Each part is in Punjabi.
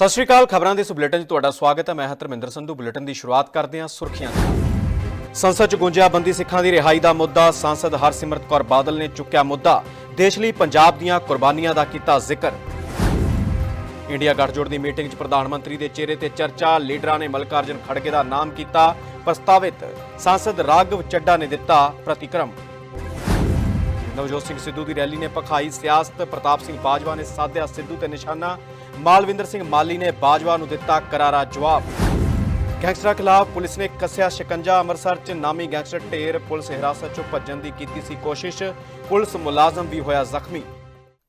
ਸਤਿ ਸ਼੍ਰੀ ਅਕਾਲ, ਖਬਰਾਂ ਦੇ ਇਸ ਬੁਲੇਟਿਨ 'ਚ ਤੁਹਾਡਾ ਸਵਾਗਤ ਹੈ। ਮੈਂ ਹਾਂ ਧਰਮਿੰਦਰ ਸੰਧੂ। ਬੁਲੇਟਿਨ ਦੀ ਸ਼ੁਰੂਆਤ ਕਰਦੇ ਹਾਂ ਸੁਰਖੀਆਂ ਨਾਲ ਸੰਸਦ 'ਚ ਗੁੰਜਿਆ ਬੰਦੀ ਸਿੱਖਾਂ ਦੀ ਰਿਹਾਈ ਦਾ ਮੁੱਦਾ, ਸੰਸਦ ਹਰਸਿਮਰਤ ਕੌਰ ਬਾਦਲ ਨੇ ਚੁੱਕਿਆ ਮੁੱਦਾ। ਦੇਸ਼ ਲਈ ਪੰਜਾਬ ਦੀਆਂ ਕੁਰਬਾਨੀਆਂ ਦਾ ਕੀਤਾ ਜ਼ਿਕਰ। ਇੰਡੀਆ ਗੱਠਜੋੜ ਦੀ ਮੀਟਿੰਗ 'ਚ ਪ੍ਰਧਾਨ ਮੰਤਰੀ ਦੇ ਚਿਹਰੇ ਤੇ ਚਰਚਾ, ਲੀਡਰਾਂ ਨੇ ਮਲਕਾਰਜਨ ਖੜਗੇ ਦਾ ਨਾਮ ਕੀਤਾ, ਪ੍ਰਸਤਾਵਿਤ। ਸੰਸਦ ਰਾਘਵ ਚੱਡਾ ਨੇ ਦਿੱਤਾ ਪ੍ਰਤੀਕਰਮ। ਨਵਜੋਤ ਸਿੰਘ ਸਿੱਧੂ ਦੀ ਰੈਲੀ ਨੇ ਪਖਾਈ ਸਿਆਸਤ, ਪ੍ਰਤਾਪ ਸਿੰਘ ਬਾਜਵਾ ਨੇ ਸਾਧਿਆ ਸਿੱਧੂ ਤੇ ਨਿਸ਼ਾਨਾ। ਮਾਲਵਿੰਦਰ ਸਿੰਘ ਮਾਲੀ ਨੇ ਬਾਜਵਾ ਨੂੰ ਦਿੱਤਾ ਕਰਾਰਾ ਜਵਾਬ। ਗੈਂਗਸਟਰਾਂ ਖਿਲਾਫ ਪੁਲਿਸ ਨੇ ਕੱਸਿਆ ਸ਼ਿਕੰਜਾ, ਅੰਮ੍ਰਿਤਸਰ 'ਚ ਨਾਮੀ ਗੈਂਗਸਟਰ ਢੇਰ ਪੁਲਿਸ ਹਿਰਾਸਤ 'ਚੋਂ ਭੱਜਣ ਦੀ ਕੀਤੀ ਸੀ ਕੋਸ਼ਿਸ਼। ਪੁਲਿਸ ਮੁਲਾਜ਼ਮ ਵੀ ਹੋਇਆ ਜ਼ਖਮੀ।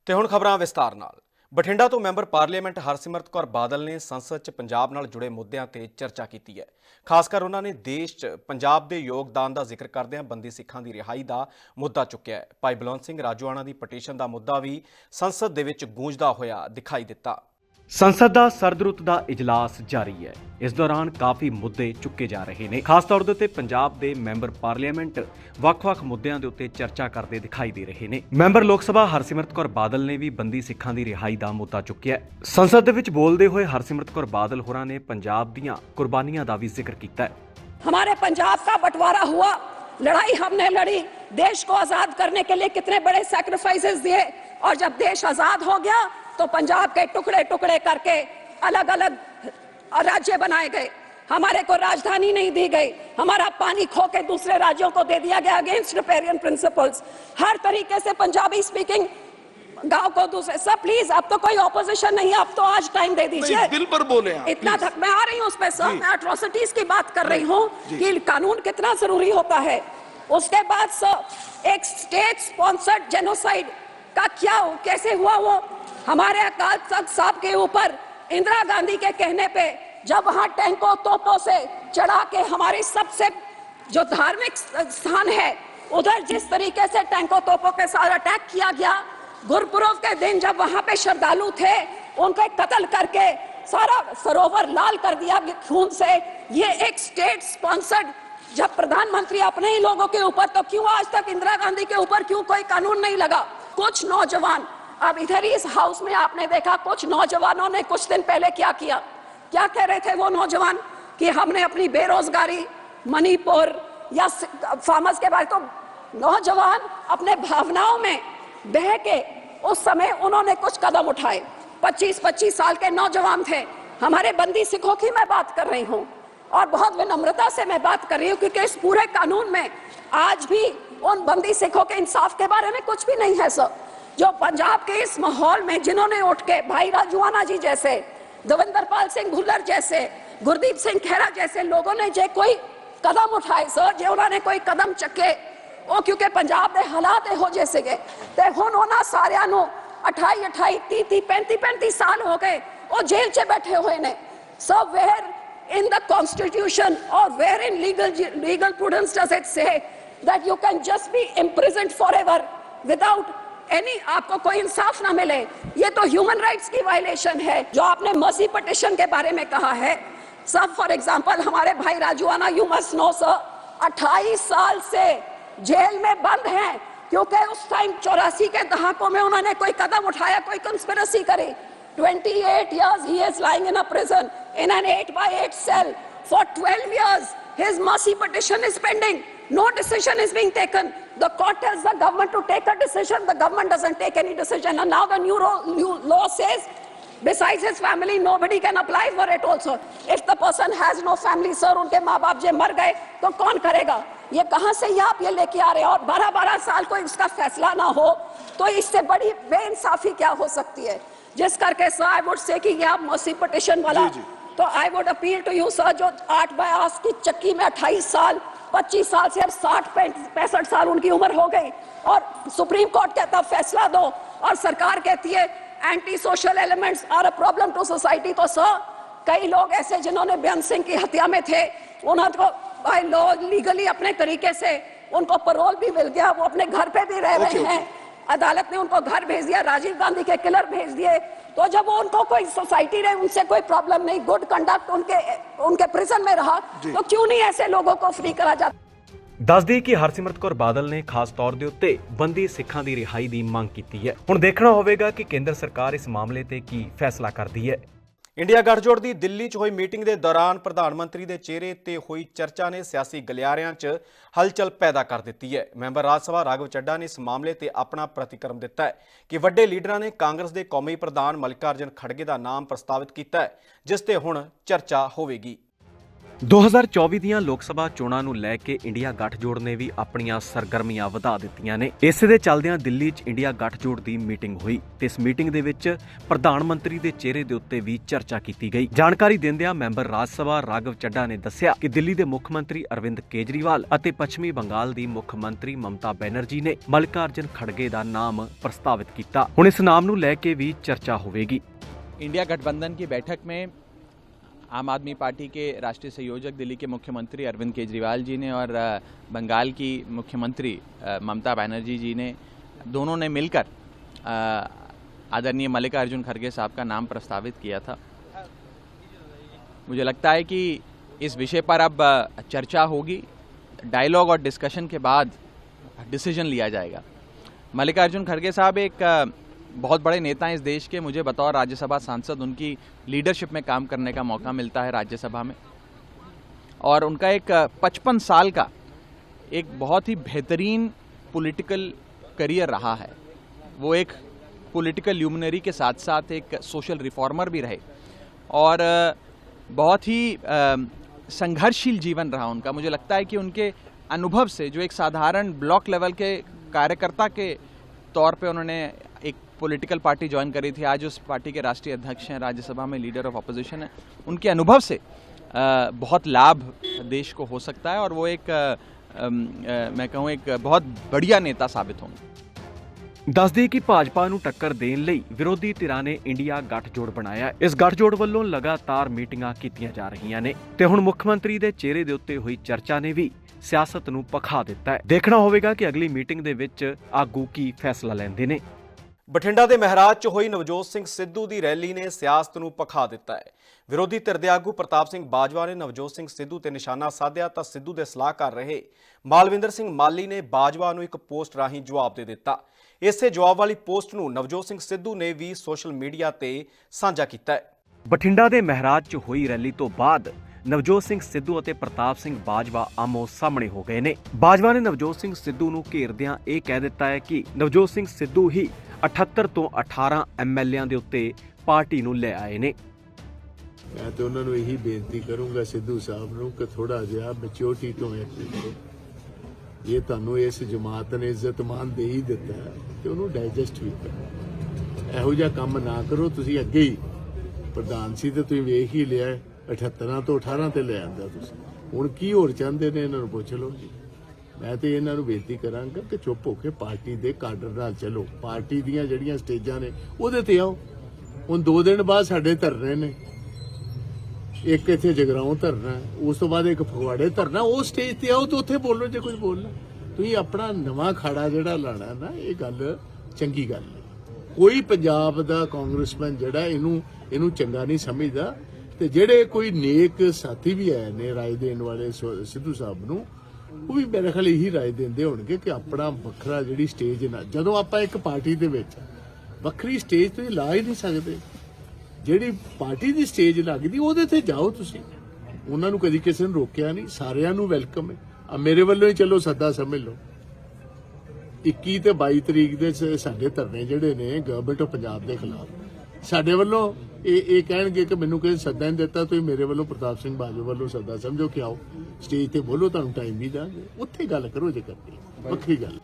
ਤੇ ਹੁਣ ਖਬਰਾਂ ਵਿਸਤਾਰ ਨਾਲ। ਬਠਿੰਡਾ ਤੋਂ ਮੈਂਬਰ ਪਾਰਲੀਮੈਂਟ ਹਰਸਿਮਰਤ ਕੌਰ ਬਾਦਲ ਨੇ ਸੰਸਦ 'ਚ ਪੰਜਾਬ ਨਾਲ ਜੁੜੇ ਮੁੱਦਿਆਂ ਤੇ ਚਰਚਾ ਕੀਤੀ ਹੈ। ਖਾਸ ਕਰ ਉਹਨਾਂ ਨੇ ਦੇਸ਼ 'ਚ ਪੰਜਾਬ ਦੇ ਯੋਗਦਾਨ ਦਾ ਜ਼ਿਕਰ ਕਰਦਿਆਂ ਬੰਦੀ ਸਿੱਖਾਂ ਦੀ ਰਿਹਾਈ ਦਾ ਮੁੱਦਾ ਚੁੱਕਿਆ ਹੈ। ਭਾਈ ਬਲਵੰਤ ਸਿੰਘ ਰਾਜੂਆਣਾ ਦੀ ਪਟੀਸ਼ਨ ਦਾ ਮੁੱਦਾ ਵੀ ਸੰਸਦ ਦੇ ਵਿੱਚ ਗੂੰਜਦਾ ਹੋਇਆ ਦਿਖਾਈ ਦਿੱਤਾ। ਸੰਸਦ ਦਾ ਸਰਦਰੁੱਤ ਦਾ ਇਜਲਾਸ ਜਾਰੀ ਹੈ ਇਸ ਦੌਰਾਨ ਕਾਫੀ ਮੁੱਦੇ ਚੁੱਕੇ ਜਾ ਰਹੇ ਨੇ ਖਾਸ ਤੌਰ ਦੇ ਉੱਤੇ ਪੰਜਾਬ ਦੇ ਮੈਂਬਰ ਪਾਰਲੀਮੈਂਟ ਵੱਖ-ਵੱਖ ਮੁੱਦਿਆਂ ਦੇ ਉੱਤੇ ਚਰਚਾ ਕਰਦੇ ਦਿਖਾਈ ਦੇ ਰਹੇ ਨੇ ਮੈਂਬਰ ਲੋਕ ਸਭਾ ਹਰਸਿਮਰਤ ਕੌਰ ਬਾਦਲ ਨੇ ਵੀ ਬੰਦੀ ਸਿੱਖਾਂ ਦੀ ਰਿਹਾਈ ਦਾ ਮੁੱਦਾ ਚੁੱਕਿਆ ਹੈ ਸੰਸਦ ਦੇ ਵਿੱਚ ਬੋਲਦੇ ਹੋਏ ਹਰਸਿਮਰਤ ਕੌਰ ਬਾਦਲ ਹੋਰਾਂ ਨੇ ਪੰਜਾਬ ਦੀਆਂ ਕੁਰਬਾਨੀਆਂ ਦਾ ਵੀ ਜ਼ਿਕਰ ਕੀਤਾ ਹੈ हमारे पंजाब का बंटवारा हुआ लड़ाई हमने लड़ी देश को आजाद करने के लिए कितने बड़े सैक्रिफाइसेस दिए और जब देश आजाद हो गया तो पंजाब के टुकड़े टुकड़े करके अलग अलग राज्य बनाए गए। हमारे को राजधानी नहीं दी गई। हमारा पानी खो के दूसरे राज्यों को दे दिया गया अगेंस्ट रिपेरियन प्रिंसिपल्स हर तरीके से पंजाबी स्पीकिंग गाँव को दूसरे सब प्लीज़ अब तो कोई ऑपोजिशन नहीं अब तो आज टाइम दे दीजिए। दिल पर बोले इतना थक मैं आ रही हूँ उस पे सर मैं अट्रोसिटीज की बात कर रही हूँ कि कानून कितना ज़रूरी होता है। उसके बाद सर एक स्टेट स्पॉन्सर्ड जेनोसाइड का क्या हो, कैसे हुआ वो? हमारे अकाल तख्त साहब के ऊपर इंदिरा गांधी के कहने पे जब वहाँ टैंकों तोपों से चढ़ा के हमारी सबसे जो धार्मिक स्थान है, उधर जिस तरीके से टैंकों तोपों के साथ अटैक किया गया गुरपुरब के दिन जब वहाँ पे श्रद्धालु थे, उनके कत्ल करके सारा सरोवर लाल कर दिया खून से, ये एक स्टेट स्पॉन्सर्ड जब प्रधानमंत्री अपने ही लोगों के ऊपर तो क्यों आज तक इंदिरा गांधी के ऊपर क्यों कोई कानून नहीं लगा? कुछ नौजवान अब इधर ही इस हाउस में आपने देखा, कुछ नौजवानों ने कुछ दिन पहले क्या किया? क्या कह रहे थे वो नौजवान कि हमने अपनी बेरोजगारी, मणिपुर या फार्मर्स के बारे तो नौजवान अपने भावनाओं में बह के उस समय उन्होंने कुछ कदम उठाए। 25-25 साल के नौजवान थे। हमारे बंदी सिखों की मैं बात कर रही हूँ और बहुत विनम्रता से मैं बात कर रही हूँ क्योंकि इस पूरे कानून में आज भी उन बंदी सिखों के इंसाफ के बारे में कुछ भी नहीं है, सर। जो पंजाब के इस माहौल में जिन्होंने उठ के भाई राजूआना जी जैसे दविंदर पाल सिंह भुल्लर जैसे गुरदीप सिंह खेरा जैसे लोगों ने जो कोई कदम उठाए सर जो उन्होंने कोई कदम ਚੱਕੇ ਉਹ ਕਿਉਂਕਿ ਪੰਜਾਬ ਦੇ ਹਾਲਾਤ ਇਹੋ ਜਿਹੇ ਸੀਗੇ ਤੇ ਹੁਣ ਉਹਨਾਂ ਸਾਰਿਆਂ ਨੂੰ 28 28 30 30 35 35 ਸਾਲ ਹੋ ਗਏ ਉਹ ਜੇਲ੍ਹ 'ਚ ਬੈਠੇ ਹੋਏ ਨੇ so where in the constitution or where in legal legal prudence does it say that you can just be imprisoned forever without any, आपको कोई इंसाफ ना मिले। ये तो ह्यूमन राइट्स की वायलेशन है, जो आपने मर्सी पटिशन के बारे में कहा है। सब फॉर एग्जांपल हमारे Bhai Rajoana you must know sir 28 साल से जेल में बंद हैं, क्योंकि उस टाइम चौरासी के दहाकों में उन्होंने कोई कदम उठाया, कोई कंस्पिरेसी करी। 28 years he is lying in a prison, in an 8 by 8 cell. For 12 years, his mercy petition is pending, no decision is being taken the court tells the government to take a decision the government doesn't take any decision and now the new, new law says besides his family nobody can apply for it also if the person has no family sir उनके माँ बाप जे मर गए तो कौन करेगा ये कहाँ से ये आप ये लेके आ रहे हैं और बारह बारह साल कोई उसका फैसला ना हो तो इससे बड़ी बेइंसाफी क्या हो सकती है जिस करके सर आई वुड से कि ये आप मर्सी पटिशन वाला जी, जी। तो I would appeal to you sir जो आठ बयास की चक्की में 28 साल 25 साल से अब साठ पैंसठ साल उनकी उम्र हो गई। और सुप्रीम कोर्ट कहता है, फैसला दो। और सरकार कहती है anti social elements are a problem to society तो सर कई लोग ऐसे जिन्होंने बेअंत सिंह की हत्या में थे उन्होंने बाय लॉ लीगली अपने तरीके से उनको परोल भी मिल गया वो अपने घर पे भी रह Okay, रहे okay. हैं अदालत ने उनको घर भेज दिया राजीव गांधी के किलर भेज दिए तो जब वो उनको कोई सोसाइटी ने उनसे कोई प्रॉब्लम नहीं गुड कंडक्ट उनके उनके प्रिजन में रहा जी। तो क्यों नहीं ऐसे लोगों को फ्री करा जाता ਦੱਸਦੀ ਕਿ ਹਰਸਿਮਰਤ ਕੌਰ ਬਾਦਲ ਨੇ ਖਾਸ ਤੌਰ ਦੇ ਉੱਤੇ ਬੰਦੀ ਸਿੱਖਾਂ ਦੀ ਰਿਹਾਈ ਦੀ ਮੰਗ ਕੀਤੀ ਹੈ ਹੁਣ ਦੇਖਣਾ ਹੋਵੇਗਾ ਕਿ ਕੇਂਦਰ ਸਰਕਾਰ ਇਸ ਮਾਮਲੇ ਤੇ ਕੀ ਫੈਸਲਾ ਕਰਦੀ ਹੈ ਇੰਡੀਆ ਗੱਠਜੋੜ ਦੀ ਦਿੱਲੀ 'ਚ ਹੋਈ ਮੀਟਿੰਗ ਦੇ ਦੌਰਾਨ ਪ੍ਰਧਾਨ ਮੰਤਰੀ ਦੇ ਚਿਹਰੇ ਤੇ ਹੋਈ ਚਰਚਾ ਨੇ ਸਿਆਸੀ ਗਲਿਆਰਿਆਂ 'ਚ ਹਲਚਲ ਪੈਦਾ ਕਰ ਦਿੱਤੀ ਹੈ। ਮੈਂਬਰ ਰਾਜ ਸਭਾ ਰਾਘਵ ਚੱਡਾ ਨੇ ਇਸ ਮਾਮਲੇ ਤੇ ਆਪਣਾ ਪ੍ਰਤੀਕਰਮ ਦਿੱਤਾ ਹੈ ਕਿ ਵੱਡੇ ਲੀਡਰਾਂ ਨੇ ਕਾਂਗਰਸ ਦੇ ਕੌਮੀ ਪ੍ਰਧਾਨ ਮੱਲਿਕਾਰਜੁਨ ਖੜਗੇ ਦਾ ਨਾਮ ਪ੍ਰਸਤਾਵਿਤ ਕੀਤਾ ਹੈ, ਜਿਸ ਤੇ ਹੁਣ ਚਰਚਾ ਹੋਵੇਗੀ। 2024 ਦੀਆਂ ਲੋਕ ਸਭਾ ਚੋਣਾਂ ਨੂੰ ਲੈ ਕੇ ਇੰਡੀਆ ਗੱਠਜੋੜ ਨੇ ਵੀ ਆਪਣੀਆਂ ਸਰਗਰਮੀਆਂ ਵਧਾ ਦਿੱਤੀਆਂ ਨੇ ਇਸੇ ਦੇ ਚੱਲਦਿਆਂ ਦਿੱਲੀ 'ਚ ਇੰਡੀਆ ਗੱਠਜੋੜ ਦੀ ਮੀਟਿੰਗ ਹੋਈ ਤੇ ਇਸ ਮੀਟਿੰਗ ਦੇ ਵਿੱਚ ਪ੍ਰਧਾਨ ਮੰਤਰੀ ਦੇ ਚਿਹਰੇ ਦੇ ਉੱਤੇ ਵੀ ਚਰਚਾ ਕੀਤੀ ਗਈ ਜਾਣਕਾਰੀ ਦਿੰਦਿਆਂ ਮੈਂਬਰ ਰਾਜ ਸਭਾ ਰਾਘਵ ਚੱਡਾ ਨੇ ਦੱਸਿਆ ਕਿ ਦਿੱਲੀ ਦੇ ਮੁੱਖ ਮੰਤਰੀ ਅਰਵਿੰਦ ਕੇਜਰੀਵਾਲ ਅਤੇ ਪੱਛਮੀ ਬੰਗਾਲ ਦੀ ਮੁੱਖ ਮੰਤਰੀ ਮਮਤਾ ਬੈਨਰਜੀ ਨੇ ਮੱਲਿਕਾਰਜੁਨ ਖੜਗੇ ਦਾ ਨਾਮ ਪ੍ਰਸਤਾਵਿਤ ਕੀਤਾ ਹੁਣ ਇਸ ਨਾਮ ਨੂੰ ਲੈ ਕੇ ਵੀ ਚਰਚਾ ਹੋਵੇਗੀ इंडिया गठबंधन की बैठक में आम आदमी पार्टी के राष्ट्रीय संयोजक दिल्ली के मुख्यमंत्री अरविंद केजरीवाल जी ने और बंगाल की मुख्यमंत्री ममता बनर्जी जी ने दोनों ने मिलकर आदरणीय मल्लिकार्जुन खड़गे साहब का नाम प्रस्तावित किया था। मुझे लगता है कि इस विषय पर अब चर्चा होगी। डायलॉग और डिस्कशन के बाद डिसीज़न लिया जाएगा। मल्लिकार्जुन खड़गे साहब एक बहुत बड़े नेता हैं इस देश के। मुझे बतौर राज्यसभा सांसद, उनकी लीडरशिप में काम करने का मौका मिलता है राज्यसभा में? और उनका एक, पचपन साल का एक बहुत ही बेहतरीन पॉलिटिकल करियर रहा है। वो एक पॉलिटिकल ल्यूमिनरी के साथ साथ एक सोशल रिफॉर्मर भी रहे। और, बहुत ही संघर्षशील जीवन रहा उनका। मुझे लगता है कि उनके अनुभव से, जो एक साधारण ब्लॉक लेवल के कार्यकर्ता के तौर पे उन्होंने पॉलिटिकल पार्टी ज्वाइन करी थी आज उस पार्टी के राष्ट्रीय अध्यक्ष हैं राज्यसभा में लीडर ऑफ अपोजिशन है उनके अनुभव से अ, बहुत लाभ देश को हो सकता है और वो एक अ, अम, अ, मैं कहूँ एक बहुत बढ़िया नेता साबित होंगे ਦੱਸਦੀ ਕਿ ਭਾਜਪਾ ਨੂੰ ਟੱਕਰ ਦੇਣ ਲਈ ਵਿਰੋਧੀ ਧਿਰਾਂ ਨੇ ਇੰਡੀਆ ਗੱਠਜੋੜ ਬਣਾਇਆ ਹੈ ਇਸ ਗੱਠਜੋੜ ਵੱਲੋਂ ਲਗਾਤਾਰ ਮੀਟਿੰਗਾਂ ਕੀਤੀਆਂ ਜਾ ਰਹੀਆਂ ਨੇ ਤੇ ਹੁਣ ਮੁੱਖ ਮੰਤਰੀ ਦੇ ਚਿਹਰੇ ਦੇ ਉੱਤੇ ਹੋਈ ਚਰਚਾ ਨੇ ਵੀ ਸਿਆਸਤ ਨੂੰ ਪਖਾ ਦਿੱਤਾ ਹੈ ਦੇਖਣਾ ਹੋਵੇਗਾ ਕਿ ਅਗਲੀ ਮੀਟਿੰਗ ਦੇ ਵਿੱਚ ਆਗੂ ਕੀ ਫੈਸਲਾ ਲੈਂਦੇ ਨੇ ਬਠਿੰਡਾ ਦੇ ਮਹਾਰਾਜ 'ਚ ਹੋਈ ਨਵਜੋਤ ਸਿੰਘ ਸਿੱਧੂ ਦੀ ਰੈਲੀ ਨੇ ਸਿਆਸਤ ਨੂੰ ਪਖਾ ਦਿੱਤਾ ਹੈ। ਵਿਰੋਧੀ ਧਿਰ ਦੇ ਆਗੂ ਪ੍ਰਤਾਪ ਸਿੰਘ ਬਾਜਵਾ ਨੇ ਨਵਜੋਤ ਸਿੰਘ ਸਿੱਧੂ ਤੇ ਨਿਸ਼ਾਨਾ ਸਾਧਿਆ ਤਾਂ ਸਿੱਧੂ ਦੇ ਸਲਾਹਕਾਰ ਰਹੇ। ਮਾਲਵਿੰਦਰ ਸਿੰਘ ਮਾਲੀ ਨੇ ਬਾਜਵਾ ਨੂੰ ਇੱਕ ਪੋਸਟ ਰਾਹੀਂ ਜਵਾਬ ਦੇ ਦਿੱਤਾ। ਇਸੇ ਜਵਾਬ ਵਾਲੀ ਪੋਸਟ ਨੂੰ ਨਵਜੋਤ ਸਿੰਘ ਸਿੱਧੂ ਨੇ ਵੀ ਸੋਸ਼ਲ ਮੀਡੀਆ ਤੇ ਸਾਂਝਾ ਕੀਤਾ ਹੈ। ਬਠਿੰਡਾ ਦੇ ਮਹਾਰਾਜ 'ਚ ਹੋਈ ਰੈਲੀ ਤੋਂ ਬਾਅਦ ਨਵਜੋਤ ਸਿੰਘ ਸਿੱਧੂ ਅਤੇ ਪ੍ਰਤਾਪ ਸਿੰਘ ਬਾਜਵਾ ਆਮੋ ਸਾਹਮਣੇ ਹੋ ਗਏ ਨੇ। ਬਾਜਵਾ ਨੇ ਨਵਜੋਤ ਸਿੰਘ ਸਿੱਧੂ ਨੂੰ ਘੇਰਦਿਆਂ ਇਹ ਕਹਿ ਦਿੱਤਾ ਹੈ ਕਿ ਨਵਜੋਤ ਸਿੰਘ ਸਿੱਧੂ ਹੀ 78 ਤੋਂ 18 ਐਮਐਲਏਆਂ ਦੇ ਉੱਤੇ ਪਾਰਟੀ ਨੂੰ ਲੈ ਆਏ ਨੇ। ਮੈਂ ਤੇ ਉਹਨਾਂ ਨੂੰ ਇਹੀ ਬੇਨਤੀ ਕਰੂੰਗਾ ਸਿੱਧੂ ਸਾਹਿਬ ਨੂੰ ਕਿ ਥੋੜਾ ਜਿਹਾ ਮੈਚਿਓਰਟੀ ਤੋਂ ਐਕਟ ਕਰੋ ਇਹ ਤੁਹਾਨੂੰ ਇਸ ਜਮਾਤ ਨੇ ਇੱਜ਼ਤ ਮਾਨ ਦੇ ਹੀ ਦਿੱਤਾ ਤੇ ਉਹਨੂੰ ਡਾਈਜੈਸਟ ਵੀ ਕਰੋ। ਇਹੋ ਜਿਹਾ ਕੰਮ ਨਾ ਕਰੋ, ਤੁਸੀਂ ਅੱਗੇ ਹੀ ਪ੍ਰਧਾਨ ਸੀ ਤੇ ਤੁਸੀਂ ਵੇਖ ਹੀ ਲਿਆ 78 ਤੋਂ 18 ਤੇ ਲੈ ਆਂਦਾ ਤੁਸੀਂ। ਹੁਣ ਕੀ ਹੋਰ ਚਾਹੁੰਦੇ ਨੇ, ਇਹਨਾਂ ਨੂੰ ਪੁੱਛ ਲਓ ਜੀ। ਮੈਂ ਤੇ ਇਹਨਾਂ ਨੂੰ ਬੇਨਤੀ ਕਰਾਂਗਾ ਕਿ ਚੁੱਪ ਹੋ ਕੇ ਪਾਰਟੀ ਦੇ ਕਾਡਰ ਨਾਲ ਚੱਲੋ। ਪਾਰਟੀ ਦੀਆਂ ਜਿਹੜੀਆਂ ਸਟੇਜਾਂ ਨੇ, ਉਹਦੇ ਤੇ ਆਓ। ਹੁਣ 2 ਦਿਨ ਬਾਅਦ ਸਾਡੇ ਧਰਨੇ ਨੇ। ਇੱਕ ਇੱਥੇ ਜਗਰਾਉਂ ਧਰਨਾ ਉਸ ਤੋਂ ਬਾਅਦ ਇੱਕ ਫਗਵਾੜੇ ਧਰਨਾ ਉਹ ਸਟੇਜ ਤੇ ਆਓ ਤੇ ਉੱਥੇ ਬੋਲੋ, ਜੇ ਕੁਝ ਬੋਲਣਾ ਤੁਸੀਂ ਆਪਣਾ ਨਵਾਂ ਖਾੜਾ ਜਿਹੜਾ ਲਾਣਾ ਨਾ, ਇਹ ਗੱਲ ਚੰਗੀ ਗੱਲ ਹੈ। ਕੋਈ ਪੰਜਾਬ ਦਾ ਕਾਂਗਰਸਮੈਨ ਜਿਹੜਾ ਇਹਨੂੰ ਇਹਨੂੰ ਚੰਗਾ ਨਹੀਂ ਸਮਝਦਾ। ਤੇ ਜਿਹੜੇ ਕੋਈ ਨੇਕ ਸਾਥੀ ਵੀ ਆਏ ਨੇ ਰਾਏ ਦੇਣ ਵਾਲੇ ਸਿੱਧੂ ਸਾਹਿਬ ਨੂੰ ਉਹ ਵੀ ਮੇਰੇ ਖਿਆਲ ਇਹੀ ਰਾਏ ਦਿੰਦੇ ਹੋਣਗੇ ਕਿ ਆਪਣਾ ਵੱਖਰਾ ਜਿਹੜੀ ਸਟੇਜ ਨਾ, ਜਦੋਂ ਆਪਾਂ ਇੱਕ ਪਾਰਟੀ ਦੇ ਵਿੱਚ ਵੱਖਰੀ ਸਟੇਜ ਤੁਸੀਂ ਲਾ ਹੀ ਨਹੀਂ ਸਕਦੇ, ਜਿਹੜੀ ਪਾਰਟੀ ਦੀ ਸਟੇਜ ਲੱਗਦੀ ਉਹਦੇ ਤੇ ਜਾਓ ਤੁਸੀਂ। ਉਹਨਾਂ ਨੂੰ ਕਦੀ ਕਿਸੇ ਨੇ ਰੋਕਿਆ ਨਹੀਂ, ਸਾਰਿਆਂ ਨੂੰ ਵੈਲਕਮ ਹੈ। ਆ ਮੇਰੇ ਵੱਲੋਂ ਹੀ ਚਲੋ ਸੱਦਾ ਸਮਝ ਲਓ। 21 ਤੇ 22 ਤਰੀਕ ਦੇ ਸਾਡੇ ਧਰਨੇ ਜਿਹੜੇ ਨੇ ਗਵਰਨਮੈਂਟ ਆਫ ਪੰਜਾਬ ਦੇ ਖਿਲਾਫ। ਸਾਡੇ ਵੱਲੋਂ ਇਹ ਇਹ ਕਹਿਣਗੇ ਕਿ ਮੈਨੂੰ ਕਿਸੇ ਸੱਦਾ ਨਹੀਂ ਦਿੱਤਾ ਤੁਸੀਂ ਮੇਰੇ ਵੱਲੋਂ ਪ੍ਰਤਾਪ ਸਿੰਘ ਬਾਜੂ ਵੱਲੋਂ ਸੱਦਾ ਸਮਝੋ ਕਿ ਆਓ ਸਟੇਜ ਤੇ ਬੋਲੋ ਤੁਹਾਨੂੰ ਟਾਈਮ ਵੀ ਦਾਂਗੇ ਉੱਥੇ ਗੱਲ ਕਰੋ ਜੇ ਕਰਨੀ। ਵੱਖਰੀ ਗੱਲ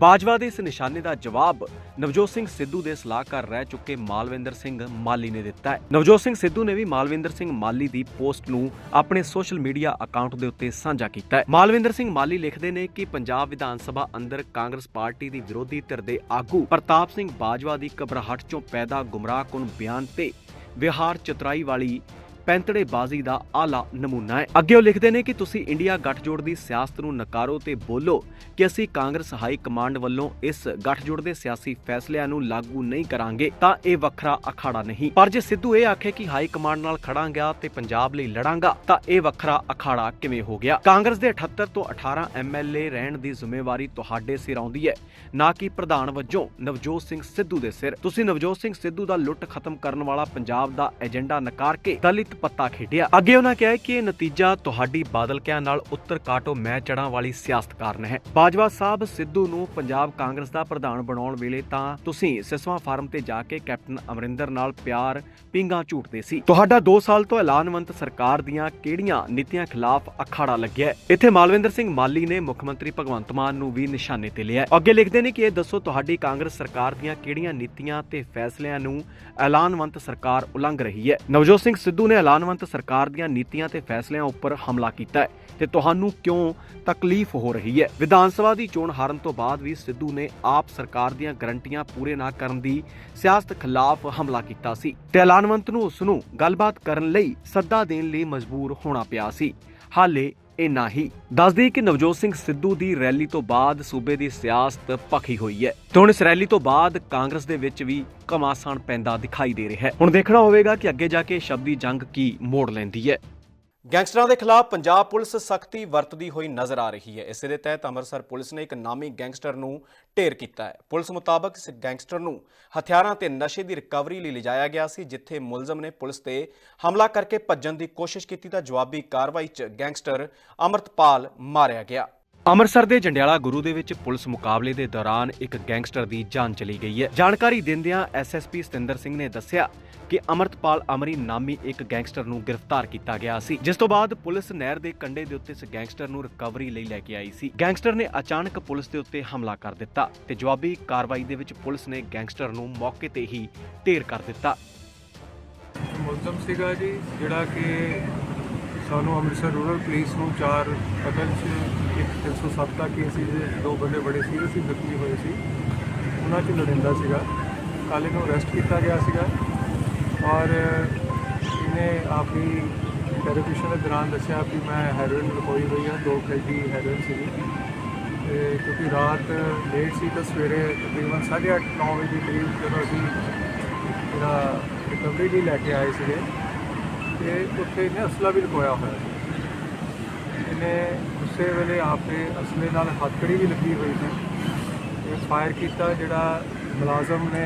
ਬਾਜਵਾ ਦੇ ਇਸ ਨਿਸ਼ਾਨੇ ਦਾ ਜਵਾਬ ਨਵਜੋਤ ਸਿੰਘ ਸਿੱਧੂ ਦੇ ਸਲਾਹਕਾਰ ਰਹਿ ਚੁੱਕੇ ਮਾਲਵਿੰਦਰ ਸਿੰਘ ਮਾਲੀ ਨੇ ਦਿੱਤਾ ਹੈ। ਨਵਜੋਤ ਸਿੰਘ ਸਿੱਧੂ ਨੇ ਵੀ ਮਾਲਵਿੰਦਰ ਸਿੰਘ ਮਾਲੀ ਦੀ ਪੋਸਟ ਨੂੰ ਆਪਣੇ ਸੋਸ਼ਲ ਮੀਡੀਆ ਅਕਾਊਂਟ ਦੇ ਉੱਤੇ ਸਾਂਝਾ ਕੀਤਾ ਹੈ। ਮਾਲਵਿੰਦਰ ਸਿੰਘ ਮਾਲੀ ਲਿਖਦੇ ਨੇ ਕਿ ਪੰਜਾਬ ਵਿਧਾਨ ਸਭਾ ਅੰਦਰ ਕਾਂਗਰਸ ਪਾਰਟੀ ਦੀ ਵਿਰੋਧੀ ਧਿਰ ਦੇ ਆਗੂ ਪ੍ਰਤਾਪ ਸਿੰਘ ਬਾਜਵਾ ਦੀ ਘਬਰਾਹਟ ਚੋਂ ਪੈਦਾ ਗੁੰਮਰਾਹਕੁਨ ਬਿਆਨ ਤੇ ਵਿਹਾਰ ਚਤਰਾਈ ਵਾਲੀ ਪੈਂਤੜੇਬਾਜ਼ੀ ਦਾ ਆਲਾ ਨਮੂਨਾ ਹੈ। ਅੱਗੇ ਉਹ ਲਿਖਦੇ ਨੇ ਕਿ ਤੁਸੀਂ ਇੰਡੀਆ ਗੱਠਜੋੜ ਦੀ ਸਿਆਸਤ ਨੂੰ ਨਕਾਰੋ ਤੇ ਬੋਲੋ ਕਿ ਅਸੀਂ ਕਾਂਗਰਸ ਹਾਈ ਕਮਾਂਡ ਵੱਲੋਂ ਇਸ ਗੱਠਜੋੜ ਦੇ ਸਿਆਸੀ ਫੈਸਲਿਆਂ ਨੂੰ ਲਾਗੂ ਨਹੀਂ ਕਰਾਂਗੇ, ਤਾਂ ਇਹ ਵੱਖਰਾ ਅਖਾੜਾ ਨਹੀਂ। ਪਰ ਜੇ ਸਿੱਧੂ ਇਹ ਆਖੇ ਕਿ ਹਾਈ ਕਮਾਂਡ ਨਾਲ ਖੜਾਂਗਾ ਤੇ ਪੰਜਾਬ ਲਈ ਲੜਾਂਗਾ, ਤਾਂ ਇਹ ਵੱਖਰਾ ਅਖਾੜਾ ਕਿਵੇਂ ਹੋ ਗਿਆ? ਕਾਂਗਰਸ ਦੇ 78 ਤੋਂ 18 ਐਮਐਲਏ ਰਹਿਣ ਦੀ ਜ਼ਿੰਮੇਵਾਰੀ ਤੁਹਾਡੇ ਸਿਰ ਆਉਂਦੀ ਹੈ, ਨਾ ਕਿ ਪ੍ਰਧਾਨ ਵਜੋਂ ਨਵਜੋਤ ਸਿੰਘ ਸਿੱਧੂ ਦੇ ਸਿਰ। ਤੁਸੀਂ ਨਵਜੋਤ ਸਿੰਘ ਸਿੱਧੂ ਦਾ ਲੁੱਟ ਖਤਮ ਕਰਨ ਵਾਲਾ ਪੰਜਾਬ ਦਾ ਏਜੰਡਾ ਨਕਾਰ ਕੇ ਦਲਿਤ ਪੱਤਾ ਖੇਡਿਆ। ਅੱਗੇ ਉਹਨਾਂ ਕਿਹਾ ਕਿ ਇਹ ਨਤੀਜਾ ਤੁਹਾਡੀ ਬਾਦਲ ਕਿਆਂ ਨਾਲ ਉੱਤਰ ਕਾਟੋ ਮੈਂ ਚੜਾਂ ਵਾਲੀ ਸਿਆਸਤ ਕਾਰਨ ਹੈ। ਬਾਜਵਾ ਸਾਹਿਬ ਸਿੱਧੂ ਨੂੰ ਪੰਜਾਬ ਕਾਂਗਰਸ ਦਾ ਪ੍ਰਧਾਨ ਬਣਾਉਣ ਵੇਲੇ ਤਾਂ ਤੁਸੀਂ ਸਿਸਵਾ ਫਾਰਮ ਤੇ ਜਾ ਕੇ ਕੈਪਟਨ ਅਮਰਿੰਦਰ ਨਾਲ ਪਿਆਰ ਪਿੰਗਾ ਝੂਟਦੇ ਸੀ। ਤੁਹਾਡਾ 2 ਸਾਲ ਤੋਂ ਐਲਾਨਵੰਤ ਸਰਕਾਰ ਦੀਆਂ ਕਿਹੜੀਆਂ ਨੀਤੀਆਂ ਖਿਲਾਫ ਅਖਾੜਾ ਲੱਗਿਆ ਇੱਥੇ ਮਾਲਵਿੰਦਰ ਸਿੰਘ ਮਾਲੀ ਨੇ ਮੁੱਖ ਮੰਤਰੀ ਭਗਵੰਤ ਮਾਨ ਨੂੰ ਵੀ ਨਿਸ਼ਾਨੇ ਤੇ ਲਿਆ ਅੱਗੇ ਲਿਖਦੇ ਨੇ ਕਿ ਇਹ ਦੱਸੋ ਤੁਹਾਡੀ ਕਾਂਗਰਸ ਸਰਕਾਰ ਦੀਆਂ ਕਿਹੜੀਆਂ ਨੀਤੀਆਂ ਤੇ ਫੈਸਲਿਆਂ ਨੂੰ ਐਲਾਨਵੰਤ ਸਰਕਾਰ ਉਲੰਘ ਰਹੀ ਹੈ। ਨਵਜੋਤ ਸਿੰਘ ਸਿੱਧੂ ਨੇ ਐਲਾਨਵੰਤ ਸਰਕਾਰ ਦੀਆਂ ਨੀਤੀਆਂ ਤੇ ਫੈਸਲਿਆਂ ਉੱਪਰ ਹਮਲਾ ਕੀਤਾ ਹੈ ਤੇ ਤੁਹਾਨੂੰ ਕਿਉਂ ਤਕਲੀਫ ਹੋ ਰਹੀ ਹੈ? ਵਿਧਾਨ ਸਭਾ ਦੀ ਚੋਣ ਹਾਰਨ ਤੋਂ ਬਾਅਦ ਵੀ ਸਿੱਧੂ ਨੇ ਆਪ ਸਰਕਾਰ ਦੀਆਂ ਗਰੰਟੀਆਂ ਪੂਰੇ ਨਾ ਕਰਨ ਦੀ ਸਿਆਸਤ ਖਿਲਾਫ ਹਮਲਾ ਕੀਤਾ ਸੀ ਤੇ ਐਲਾਨਵੰਤ ਨੂੰ ਉਸ ਨੂੰ ਗੱਲਬਾਤ ਕਰਨ ਲਈ ਸੱਦਾ ਦੇਣ ਲਈ ਮਜਬੂਰ ਹੋਣਾ ਪਿਆ ਸੀ। ਹਾਲੇ ਇਹ ਨਾ ਹੀ। ਦੱਸਦੀ ਕਿ ਨਵਜੋਤ ਸਿੰਘ ਸਿੱਧੂ ਦੀ ਰੈਲੀ ਤੋਂ ਬਾਅਦ ਸੂਬੇ ਦੀ ਸਿਆਸਤ ਭਖੀ ਹੋਈ ਹੈ। ਤੇ ਹੁਣ ਇਸ ਰੈਲੀ ਤੋਂ ਬਾਅਦ ਕਾਂਗਰਸ ਦੇ ਵਿੱਚ ਵੀ ਘਮਾਸਾਨ ਪੈਂਦਾ ਦਿਖਾਈ ਦੇ ਰਿਹਾ ਹੈ। ਹੁਣ ਦੇਖਣਾ ਹੋਵੇਗਾ ਕਿ ਅੱਗੇ ਜਾ ਕੇ ਸ਼ਬਦੀ ਜੰਗ ਕੀ ਮੋੜ ਲੈਂਦੀ ਹੈ। ਗੈਂਗਸਟਰਾਂ ਦੇ ਖਿਲਾਫ ਪੰਜਾਬ ਪੁਲਿਸ ਸਖਤੀ ਵਰਤਦੀ ਹੋਈ ਨਜ਼ਰ ਆ ਰਹੀ ਹੈ। ਇਸੇ ਦੇ ਤਹਿਤ ਅੰਮ੍ਰਿਤਸਰ ਪੁਲਿਸ ਨੇ ਇੱਕ ਨਾਮੀ ਗੈਂਗਸਟਰ ਨੂੰ ਢੇਰ ਕੀਤਾ ਹੈ। ਪੁਲਿਸ ਮੁਤਾਬਕ ਇਸ ਗੈਂਗਸਟਰ ਨੂੰ ਹਥਿਆਰਾਂ ਤੇ ਨਸ਼ੇ ਦੀ ਰਿਕਵਰੀ ਲਈ ਲਿਜਾਇਆ ਗਿਆ ਸੀ, ਜਿੱਥੇ ਮੁਲਜ਼ਮ ਨੇ ਪੁਲਿਸ ਤੇ ਹਮਲਾ ਕਰਕੇ ਭੱਜਣ ਦੀ ਕੋਸ਼ਿਸ਼ ਕੀਤੀ ਤਾਂ ਜਵਾਬੀ ਕਾਰਵਾਈ 'ਚ ਗੈਂਗਸਟਰ ਅਮਰਤਪਾਲ ਮਾਰਿਆ ਗਿਆ। ਅੰਮ੍ਰਿਤਸਰ ਦੇ ਜੰਡਿਆਲਾ ਗੁਰੂ ਦੇ ਵਿੱਚ ਪੁਲਿਸ ਮੁਕਾਬਲੇ ਦੇ ਦੌਰਾਨ ਇੱਕ ਗੈਂਗਸਟਰ ਦੀ ਜਾਨ ਚਲੀ ਗਈ ਹੈ। ਜਾਣਕਾਰੀ ਦਿੰਦਿਆਂ ਐਸਐਸਪੀ ਸਤਿੰਦਰ ਸਿੰਘ ਨੇ ਦੱਸਿਆ ਕਿ ਅਮਰਤਪਾਲ ਅਮਰੀ ਨਾਮੀ ਇੱਕ ਗੈਂਗਸਟਰ ਨੂੰ ਗ੍ਰਿਫਤਾਰ ਕੀਤਾ ਗਿਆ ਸੀ, ਜਿਸ ਤੋਂ ਬਾਅਦ ਪੁਲਿਸ ਨਹਿਰ ਦੇ ਕੰਢੇ ਦੇ ਉੱਤੇ ਇਸ ਗੈਂਗਸਟਰ ਨੂੰ ਰਿਕਵਰੀ ਲਈ ਲੈ ਕੇ ਆਈ ਸੀ। ਗੈਂਗਸਟਰ ਨੇ ਅਚਾਨਕ ਪੁਲਿਸ ਦੇ ਉੱਤੇ ਹਮਲਾ ਕਰ ਦਿੱਤਾ ਤੇ ਜਵਾਬੀ ਕਾਰਵਾਈ ਦੇ ਵਿੱਚ ਪੁਲਿਸ ਨੇ ਗੈਂਗਸਟਰ ਨੂੰ ਮੌਕੇ ਤੇ ਹੀ ਢੇਰ ਕਰ ਦਿੱਤਾ। ਮੁਲਜ਼ਮ ਸੀਗਾ ਜੀ, ਜਿਹੜਾ ਕਿ ਸਾਨੂੰ ਅੰਮ੍ਰਿਤਸਰ ਰੂਰਲ ਪੁਲਿਸ ਨੂੰ ਚਾਰ ਕਤਲ ਇੱਕ 107 ਦਾ ਕੇਸ ਸੀ ਜਿਹਦੇ ਦੋ ਬੰਦੇ ਬੜੇ ਸੀਰੀਅਸਲੀ ਜ਼ਖਮੀ ਹੋਏ ਸੀ। ਉਹਨਾਂ 'ਚ ਲੜਿੰਦਾ ਸੀਗਾ। ਕੱਲ੍ਹ ਇਹਨੂੰ ਅਰੈਸਟ ਕੀਤਾ ਗਿਆ ਸੀਗਾ। ਔਰ ਇਹਨੇ ਆਪਣੀ ਟੈਰੀਫਿਸ਼ਨ ਦੇ ਦੌਰਾਨ ਦੱਸਿਆ ਕਿ ਮੈਂ ਹੈਰੋਇਨ ਲਕੋਈ ਹੋਈ ਆ, ਦੋ ਕੇਜੀ ਹੈਰੋਇਨ ਸੀਗੀ। ਤੇ ਕਿਉਂਕਿ ਰਾਤ ਲੇਟ ਸੀ ਤਾਂ ਸਵੇਰੇ ਤਕਰੀਬਨ 8:30 9 ਵਜੇ ਦੇ ਕਰੀਬ ਜਦੋਂ ਅਸੀਂ ਜਿਹੜਾ ਰਿਕਵਰੀ ਲਈ ਲੈ ਕੇ ਆਏ ਸੀਗੇ। ਤੇ ਉੱਥੇ ਇਹਨੇ ਅਸਲਾ ਵੀ ਲਗਾਇਆ ਹੋਇਆ ਸੀ। ਇਹਨੇ ਉਸੇ ਵੇਲੇ ਆਪੇ ਅਸਲੇ ਨਾਲ ਹੱਥਕੜੀ ਵੀ ਲੱਗੀ ਹੋਈ ਸੀ। ਇਹ ਫਾਇਰ ਕੀਤਾ, ਜਿਹੜਾ ਮੁਲਾਜ਼ਮ ਨੇ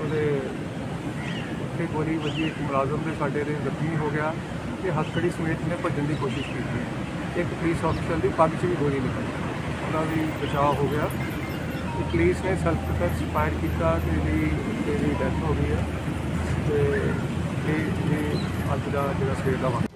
ਉਹਦੇ ਉੱਥੇ ਗੋਲੀ ਵੱਜੀ, ਇੱਕ ਮੁਲਾਜ਼ਮ ਦੇ ਸਾਡੇ ਦੇ ਜ਼ਖਮੀ ਹੋ ਗਿਆ ਤੇ ਹੱਥਕੜੀ ਸਮੇਤ ਨੇ ਭੱਜਣ ਦੀ ਕੋਸ਼ਿਸ਼ ਕੀਤੀ। ਇੱਕ ਪੁਲਿਸ ਅਫਸਰ ਦੀ ਪੱਗ 'ਚ ਵੀ ਗੋਲੀ ਨਿਕਲੀ। ਉਹਦਾ ਵੀ ਬਚਾਅ ਹੋ ਗਿਆ। ਤੇ ਪੁਲਿਸ ਨੇ ਸੈਲਫ ਡਿਫੈਂਸ ਫਾਇਰ ਕੀਤਾ ਤੇ ਇਹਦੀ ਇਹਦੀ ਡੈਥ ਹੋ ਗਈ ਹੈ। ਤੇ ਇਹ ਅੱਜ ਦਾ ਜਿਹੜਾ ਸਵੇਰ ਦਾ ਵਾਕਿਆ।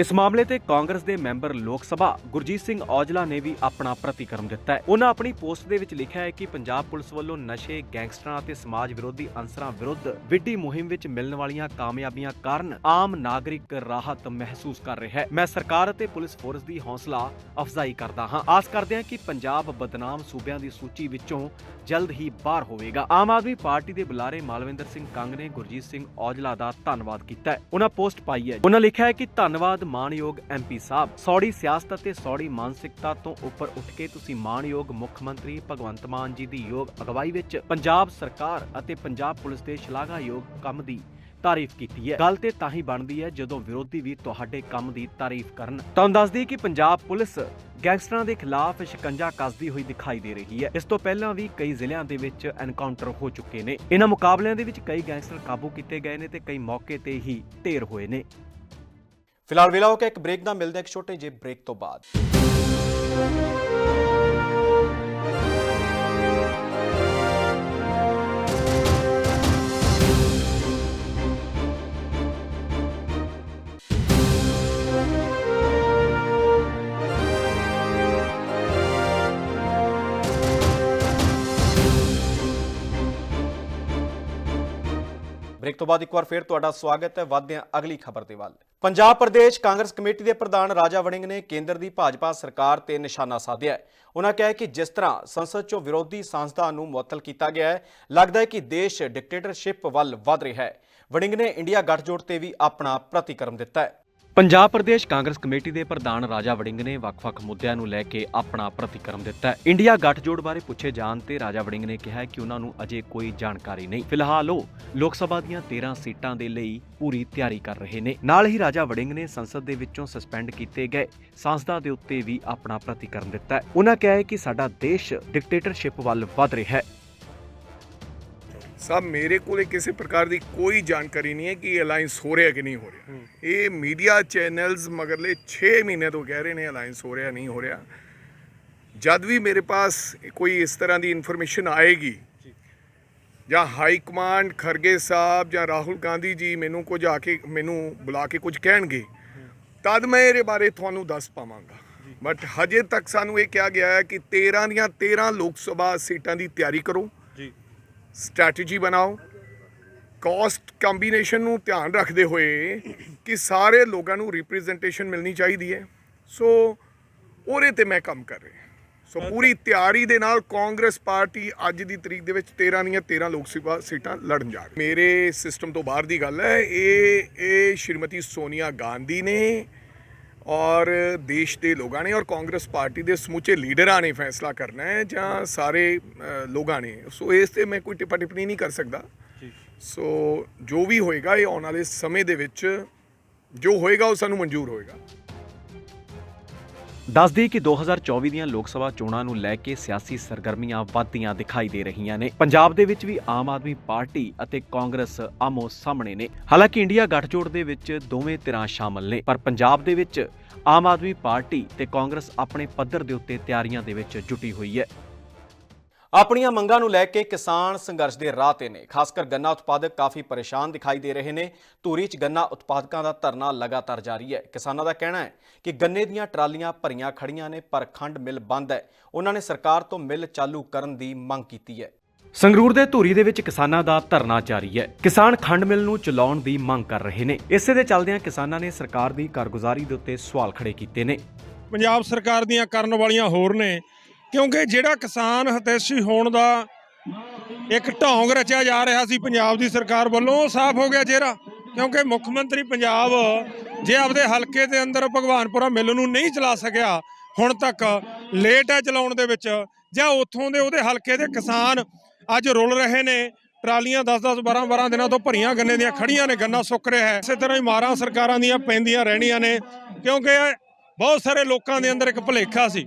ਇਸ ਮਾਮਲੇ ਤੇ ਕਾਂਗਰਸ ਦੇ ਮੈਂਬਰ ਲੋਕ ਸਭਾ ਗੁਰਜੀਤ ਸਿੰਘ ਔਜਲਾ ਨੇ ਵੀ ਆਪਣਾ ਪ੍ਰਤੀਕਰਮ ਦਿੱਤਾ ਹੈ। ਉਹਨਾਂ ਆਪਣੀ ਪੋਸਟ ਦੇ ਵਿੱਚ ਲਿਖਿਆ ਹੈ ਕਿ ਪੰਜਾਬ ਪੁਲਿਸ ਵੱਲੋਂ ਨਸ਼ੇ, ਗੈਂਗਸਟਰਾਂ ਅਤੇ ਸਮਾਜ ਵਿਰੋਧੀ ਅੰਸਰਾਂ ਵਿਰੁੱਧ ਵਿੱਢੀ ਮੁਹਿੰਮ ਵਿੱਚ ਮਿਲਣ ਵਾਲੀਆਂ ਕਾਮਯਾਬੀਆਂ ਕਾਰਨ ਆਮ ਨਾਗਰਿਕ ਰਾਹਤ ਮਹਿਸੂਸ ਕਰ ਰਿਹਾ ਹੈ। ਮੈਂ ਸਰਕਾਰ ਅਤੇ ਪੁਲਿਸ ਫੋਰਸ ਦੀ ਹੌਸਲਾ ਅਫਜ਼ਾਈ ਕਰਦਾ ਹਾਂ। ਆਸ ਕਰਦੇ ਹਾਂ ਕਿ ਪੰਜਾਬ ਬਦਨਾਮ ਸੂਬਿਆਂ ਦੀ ਸੂਚੀ ਵਿੱਚੋਂ ਜਲਦ ਹੀ ਬਾਹਰ ਹੋਵੇਗਾ। ਆਮ ਆਦਮੀ ਪਾਰਟੀ ਦੇ ਬੁਲਾਰੇ ਮਾਲਵਿੰਦਰ ਸਿੰਘ ਕੰਗ ਨੇ ਗੁਰਜੀਤ ਸਿੰਘ ਔਜਲਾ ਦਾ ਧੰਨਵਾਦ ਕੀਤਾ ਹੈ। ਉਹਨਾਂ ਪੋਸਟ ਪਾਈ ਹੈ। ਉਹਨਾਂ ਲਿਖਿਆ ਹੈ ਕਿ ਧੰਨਵਾਦ ਮਾਣਯੋਗ ਐਮਪੀ ਸਾਹਿਬ। ਸੌੜੀ ਸਿਆਸਤ ਅਤੇ ਸੌੜੀ ਮਾਨਸਿਕਤਾ ਤੋਂ ਉੱਪਰ ਉੱਠ ਕੇ ਤੁਸੀਂ ਮਾਣਯੋਗ ਮੁੱਖ ਮੰਤਰੀ ਭਗਵੰਤ ਮਾਨ ਜੀ ਦੀ ਯੋਗ ਅਗਵਾਈ ਵਿੱਚ ਪੰਜਾਬ ਸਰਕਾਰ ਅਤੇ ਪੰਜਾਬ ਪੁਲਿਸ ਦੇ ਸ਼ਲਾਘਾਯੋਗ ਕੰਮ ਦੀ ਤਾਰੀਫ ਕੀਤੀ ਹੈ। ਗੱਲ ਤੇ ਤਾਂ ਹੀ ਬਣਦੀ ਹੈ ਜਦੋਂ ਵਿਰੋਧੀ ਵੀ ਤੁਹਾਡੇ ਕੰਮ ਦੀ ਤਾਰੀਫ ਕਰਨ। ਤੁਹਾਨੂੰ ਦੱਸਦੀ ਕਿ ਪੰਜਾਬ ਪੁਲਿਸ ਗੈਂਗਸਟਰਾਂ ਦੇ ਖਿਲਾਫ ਸ਼ਿਕੰਜਾ ਕੱਸਦੀ ਹੋਈ ਦਿਖਾਈ ਦੇ ਰਹੀ ਹੈ। ਇਸ ਤੋਂ ਪਹਿਲਾਂ ਵੀ ਕਈ ਜ਼ਿਲ੍ਹਿਆਂ ਦੇ ਵਿੱਚ ਐਨਕਾਊਂਟਰ ਹੋ ਚੁੱਕੇ ਨੇ। ਇਹਨਾਂ ਮੁਕਾਬਲਿਆਂ ਦੇ ਵਿੱਚ ਕਈ ਗੈਂਗਸਟਰ ਕਾਬੂ ਕੀਤੇ ਗਏ ਨੇ ਤੇ ਕਈ ਮੌਕੇ ਤੇ ਹੀ ਢੇਰ ਹੋਏ ਨੇ। ਫਿਲਹਾਲ ਵੇਲਾ ਹੋ ਕੇ ਇੱਕ ਬ੍ਰੇਕ ਦਾ ਮਿਲਦਾ ਇੱਕ ਛੋਟੇ ਜਿਹੇ ਬ੍ਰੇਕ ਤੋਂ ਬਾਅਦ ਬ੍ਰੇਕ ਤੋਂ ਬਾਅਦ ਇੱਕ ਵਾਰ ਫੇਰ ਤੁਹਾਡਾ ਸਵਾਗਤ ਹੈ ਵਧਦੇ ਹਾਂ ਅਗਲੀ ਖਬਰ ਦੇ ਵੱਲ ਪੰਜਾਬ ਪ੍ਰਦੇਸ਼ ਕਾਂਗਰਸ ਕਮੇਟੀ ਦੇ ਪ੍ਰਧਾਨ ਰਾਜਾ ਵੜਿੰਗ ਨੇ ਕੇਂਦਰ ਦੀ ਭਾਜਪਾ ਸਰਕਾਰ ਤੇ ਨਿਸ਼ਾਨਾ ਸਾਧਿਆ ਹੈ। ਉਹਨਾਂ ਕਿਹਾ ਕਿ ਜਿਸ ਤਰ੍ਹਾਂ ਸੰਸਦ 'ਚੋਂ ਵਿਰੋਧੀ ਸਾਂਸਦਾਂ ਨੂੰ ਮੁਅੱਤਲ ਕੀਤਾ ਗਿਆ ਹੈ, ਲੱਗਦਾ ਹੈ ਕਿ ਦੇਸ਼ ਡਿਕਟੇਟਰਸ਼ਿਪ ਵੱਲ ਵਧ ਰਿਹਾ ਹੈ। ਵੜਿੰਗ ਨੇ ਇੰਡੀਆ ਗੱਠਜੋੜ ਤੇ ਵੀ ਆਪਣਾ ਪ੍ਰਤੀਕਰਮ ਦਿੱਤਾ ਹੈ। ਪੰਜਾਬ ਪ੍ਰਦੇਸ਼ ਕਾਂਗਰਸ ਕਮੇਟੀ ਦੇ ਪ੍ਰਧਾਨ ਰਾਜਾ ਵੜਿੰਗ ਨੇ ਵੱਖ-ਵੱਖ ਮੁੱਦਿਆਂ ਨੂੰ ਲੈ ਕੇ ਆਪਣਾ ਪ੍ਰਤੀਕਰਮ ਦਿੱਤਾ ਹੈ। ਇੰਡੀਆ ਗੱਠਜੋੜ ਬਾਰੇ ਪੁੱਛੇ ਜਾਣ ਤੇ ਰਾਜਾ ਵੜਿੰਗ ਨੇ ਕਿਹਾ ਕਿ ਉਹਨਾਂ ਨੂੰ ਅਜੇ ਕੋਈ ਜਾਣਕਾਰੀ ਨਹੀਂ। ਫਿਲਹਾਲ ਉਹ ਲੋਕ ਸਭਾ ਦੀਆਂ 13 ਸੀਟਾਂ ਦੇ ਲਈ ਪੂਰੀ ਤਿਆਰੀ ਕਰ ਰਹੇ ਨੇ। ਨਾਲ ਹੀ ਰਾਜਾ ਵੜਿੰਗ ਨੇ ਸੰਸਦ ਦੇ ਵਿੱਚੋਂ ਸਸਪੈਂਡ ਕੀਤੇ ਗਏ ਸਾਂਸਦਾਂ ਦੇ ਉੱਤੇ ਵੀ ਆਪਣਾ ਪ੍ਰਤੀਕਰਮ ਦਿੱਤਾ ਹੈ। ਉਹਨਾਂ ਕਿਹਾ ਹੈ ਕਿ ਸਾਡਾ ਦੇਸ਼ ਡਿਕਟੇਟਰਸ਼ਿਪ ਵੱਲ ਵਧ ਰਿਹਾ ਹੈ। ਸਾਹਿਬ ਮੇਰੇ ਕੋਲੇ ਕਿਸੇ ਪ੍ਰਕਾਰ ਦੀ ਕੋਈ ਜਾਣਕਾਰੀ ਨਹੀਂ ਹੈ ਕਿ ਅਲਾਈਅੰਸ ਹੋ ਰਿਹਾ ਕਿ ਨਹੀਂ ਹੋ ਰਿਹਾ ਇਹ ਮੀਡੀਆ ਚੈਨਲਸ ਮਗਰਲੇ 6 ਮਹੀਨੇ ਤੋਂ ਕਹਿ ਰਹੇ ਨੇ ਅਲਾਈਅੰਸ ਹੋ ਰਿਹਾ ਨਹੀਂ ਹੋ ਰਿਹਾ ਜਦ ਵੀ ਮੇਰੇ ਪਾਸ ਕੋਈ ਇਸ ਤਰ੍ਹਾਂ ਦੀ ਇਨਫੋਰਮੇਸ਼ਨ ਆਏਗੀ ਜਾਂ ਹਾਈ ਕਮਾਂਡ ਖਰਗੇ ਸਾਹਿਬ ਜਾਂ ਰਾਹੁਲ ਗਾਂਧੀ ਜੀ ਮੈਨੂੰ ਕੁਝ ਆ ਕੇ ਮੈਨੂੰ ਬੁਲਾ ਕੇ ਕੁਝ ਕਹਿਣਗੇ ਤਦ ਮੈਂ ਇਹਦੇ ਬਾਰੇ ਤੁਹਾਨੂੰ ਦੱਸ ਪਾਵਾਂਗਾ ਬਟ ਹਜੇ ਤੱਕ ਸਾਨੂੰ ਇਹ ਕਿਹਾ ਗਿਆ ਹੈ ਕਿ 13 ਦੀਆਂ 13 ਲੋਕ ਸਭਾ ਸੀਟਾਂ ਦੀ ਤਿਆਰੀ ਕਰੋ ਸਟ੍ਰੈਟਜੀ ਬਣਾਓ। ਕਾਸਟ ਕੰਬੀਨੇਸ਼ਨ ਨੂੰ ਧਿਆਨ ਰੱਖਦੇ ਹੋਏ ਕਿ ਸਾਰੇ ਲੋਕਾਂ ਨੂੰ ਰਿਪਰੈਜ਼ੈਂਟੇਸ਼ਨ ਮਿਲਣੀ ਚਾਹੀਦੀ ਹੈ। ਸੋ ਉਹਦੇ ਤੇ ਮੈਂ ਕੰਮ ਕਰ ਰਿਹਾ। ਸੋ ਪੂਰੀ ਤਿਆਰੀ ਦੇ ਨਾਲ ਕਾਂਗਰਸ ਪਾਰਟੀ ਅੱਜ ਦੀ ਤਰੀਕ ਦੇ ਵਿੱਚ 13 ਦੀਆਂ 13 ਲੋਕ ਸਭਾ ਸੀਟਾਂ ਲੜਨ ਜਾ ਰਹੀ ਮੇਰੇ ਸਿਸਟਮ ਤੋਂ ਬਾਹਰ ਦੀ ਗੱਲ ਹੈ ਇਹ ਇਹ ਸ਼੍ਰੀਮਤੀ ਸੋਨੀਆ ਗਾਂਧੀ ਨੇ ਔਰ ਦੇਸ਼ ਦੇ ਲੋਕਾਂ ਨੇ ਔਰ ਕਾਂਗਰਸ ਪਾਰਟੀ ਦੇ ਸਮੁੱਚੇ ਲੀਡਰਾਂ ਨੇ ਫੈਸਲਾ ਕਰਨਾ ਹੈ ਜਾਂ ਸਾਰੇ ਲੋਕਾਂ ਨੇ। ਸੋ ਇਸ ਤੇ ਮੈਂ ਕੋਈ ਟਿੱਪਾ ਟਿੱਪਣੀ ਨਹੀਂ ਕਰ ਸਕਦਾ। ਸੋ ਜੋ ਵੀ ਹੋਏਗਾ ਇਹ ਆਉਣ ਵਾਲੇ ਸਮੇਂ ਦੇ ਵਿੱਚ ਜੋ ਹੋਏਗਾ ਉਹ ਸਾਨੂੰ ਮਨਜ਼ੂਰ ਹੋਏਗਾ। ਦੱਸਦੀ ਕਿ 2024 ਦੀਆਂ ਲੋਕ ਸਭਾ ਚੋਣਾਂ ਨੂੰ ਲੈ ਕੇ ਸਿਆਸੀ ਸਰਗਰਮੀਆਂ ਵੱਧਦੀਆਂ ਦਿਖਾਈ ਦੇ ਰਹੀਆਂ ਨੇ। ਪੰਜਾਬ ਦੇ ਵਿੱਚ ਵੀ ਆਮ ਆਦਮੀ ਪਾਰਟੀ ਅਤੇ ਕਾਂਗਰਸ ਆਮੋ ਸਾਹਮਣੇ ਨੇ। ਹਾਲਾਂਕਿ ਇੰਡੀਆ ਗੱਠਜੋੜ ਦੇ ਵਿੱਚ ਦੋਵੇਂ ਧਿਰਾਂ ਸ਼ਾਮਲ ਨੇ, ਪਰ ਪੰਜਾਬ ਦੇ ਵਿੱਚ ਆਮ ਆਦਮੀ ਪਾਰਟੀ ਤੇ ਕਾਂਗਰਸ ਆਪਣੇ ਪੱਧਰ ਦੇ ਉੱਤੇ ਤਿਆਰੀਆਂ ਦੇ ਵਿੱਚ ਜੁਟੀ ਹੋਈ ਹੈ। ਆਪਣੀਆਂ ਮੰਗਾਂ ਨੂੰ ਲੈ ਕੇ ਕਿਸਾਨ ਸੰਘਰਸ਼ ਦੇ ਰਾਹ ਤੇ ਨੇ। ਖਾਸ ਕਰ ਗੰਨਾ ਉਤਪਾਦਕ ਕਾਫੀ ਪਰੇਸ਼ਾਨ ਦਿਖਾਈ ਦੇ ਰਹੇ ਨੇ। ਧੂਰੀ 'ਚ ਗੰਨਾ ਉਤਪਾਦਕਾਂ ਦਾ ਧਰਨਾ ਲਗਾਤਾਰ ਜਾਰੀ ਹੈ। ਕਿਸਾਨਾਂ ਦਾ ਕਹਿਣਾ ਹੈ ਕਿ ਗੰਨੇ ਦੀਆਂ ਟਰਾਲੀਆਂ ਭਰੀਆਂ ਖੜੀਆਂ ਨੇ ਪਰ ਖੰਡ ਮਿਲ ਬੰਦ ਹੈ। ਉਹਨਾਂ ਨੇ ਸਰਕਾਰ ਤੋਂ ਮਿਲ ਚਾਲੂ ਕਰਨ ਦੀ ਮੰਗ ਕੀਤੀ ਹੈ। ਸੰਗਰੂਰ ਦੇ ਧੂਰੀ ਦੇ ਵਿੱਚ ਕਿਸਾਨਾਂ ਦਾ ਧਰਨਾ ਜਾਰੀ ਹੈ। ਕਿਸਾਨ ਖੰਡ ਮਿਲ ਨੂੰ ਚਲਾਉਣ ਦੀ ਮੰਗ ਕਰ ਰਹੇ ਨੇ। ਇਸੇ ਦੇ ਚੱਲਦਿਆਂ ਕਿਸਾਨਾਂ ਨੇ ਸਰਕਾਰ ਦੀ ਕਾਰਗੁਜ਼ਾਰੀ ਦੇ ਉੱਤੇ ਸਵਾਲ ਖੜੇ ਕੀਤੇ ਨੇ। ਪੰਜਾਬ ਸਰਕਾਰ ਦੀਆਂ ਕਰਨ ਵਾਲੀਆਂ ਹੋਰ ਨੇ। ਕਿਉਂਕਿ ਜਿਹੜਾ ਕਿਸਾਨ ਹਿਤੈਸ਼ੀ ਹੋਣ ਦਾ ਇੱਕ ਢੌਂਗ ਰਚਿਆ ਜਾ ਰਿਹਾ ਸੀ ਪੰਜਾਬ ਦੀ ਸਰਕਾਰ ਵੱਲੋਂ, ਉਹ ਸਾਫ਼ ਹੋ ਗਿਆ ਚਿਹਰਾ। ਕਿਉਂਕਿ ਮੁੱਖ ਮੰਤਰੀ ਪੰਜਾਬ ਜੇ ਆਪਦੇ ਹਲਕੇ ਦੇ ਅੰਦਰ ਭਗਵਾਨਪੁਰਾ ਮਿਲ ਨੂੰ ਨਹੀਂ ਚਲਾ ਸਕਿਆ, ਹੁਣ ਤੱਕ ਲੇਟ ਹੈ ਚਲਾਉਣ ਦੇ ਵਿੱਚ। ਜਾਂ ਉੱਥੋਂ ਦੇ ਉਹਦੇ ਹਲਕੇ ਦੇ ਕਿਸਾਨ ਅੱਜ ਰੁਲ ਰਹੇ ਨੇ, ਟਰਾਲੀਆਂ 10-10 12-12 ਦਿਨਾਂ ਤੋਂ ਭਰੀਆਂ ਗੰਨੇ ਦੀਆਂ ਖੜੀਆਂ ਨੇ, ਗੰਨਾ ਸੁੱਕ ਰਿਹਾ ਹੈ। ਇਸੇ ਤਰ੍ਹਾਂ ਹੀ ਮਾਰਾਂ ਸਰਕਾਰਾਂ ਦੀਆਂ ਪੈਂਦੀਆਂ ਰਹਿਣੀਆਂ ਨੇ, ਕਿਉਂਕਿ ਬਹੁਤ ਸਾਰੇ ਲੋਕਾਂ ਦੇ ਅੰਦਰ ਇੱਕ ਭੁਲੇਖਾ ਸੀ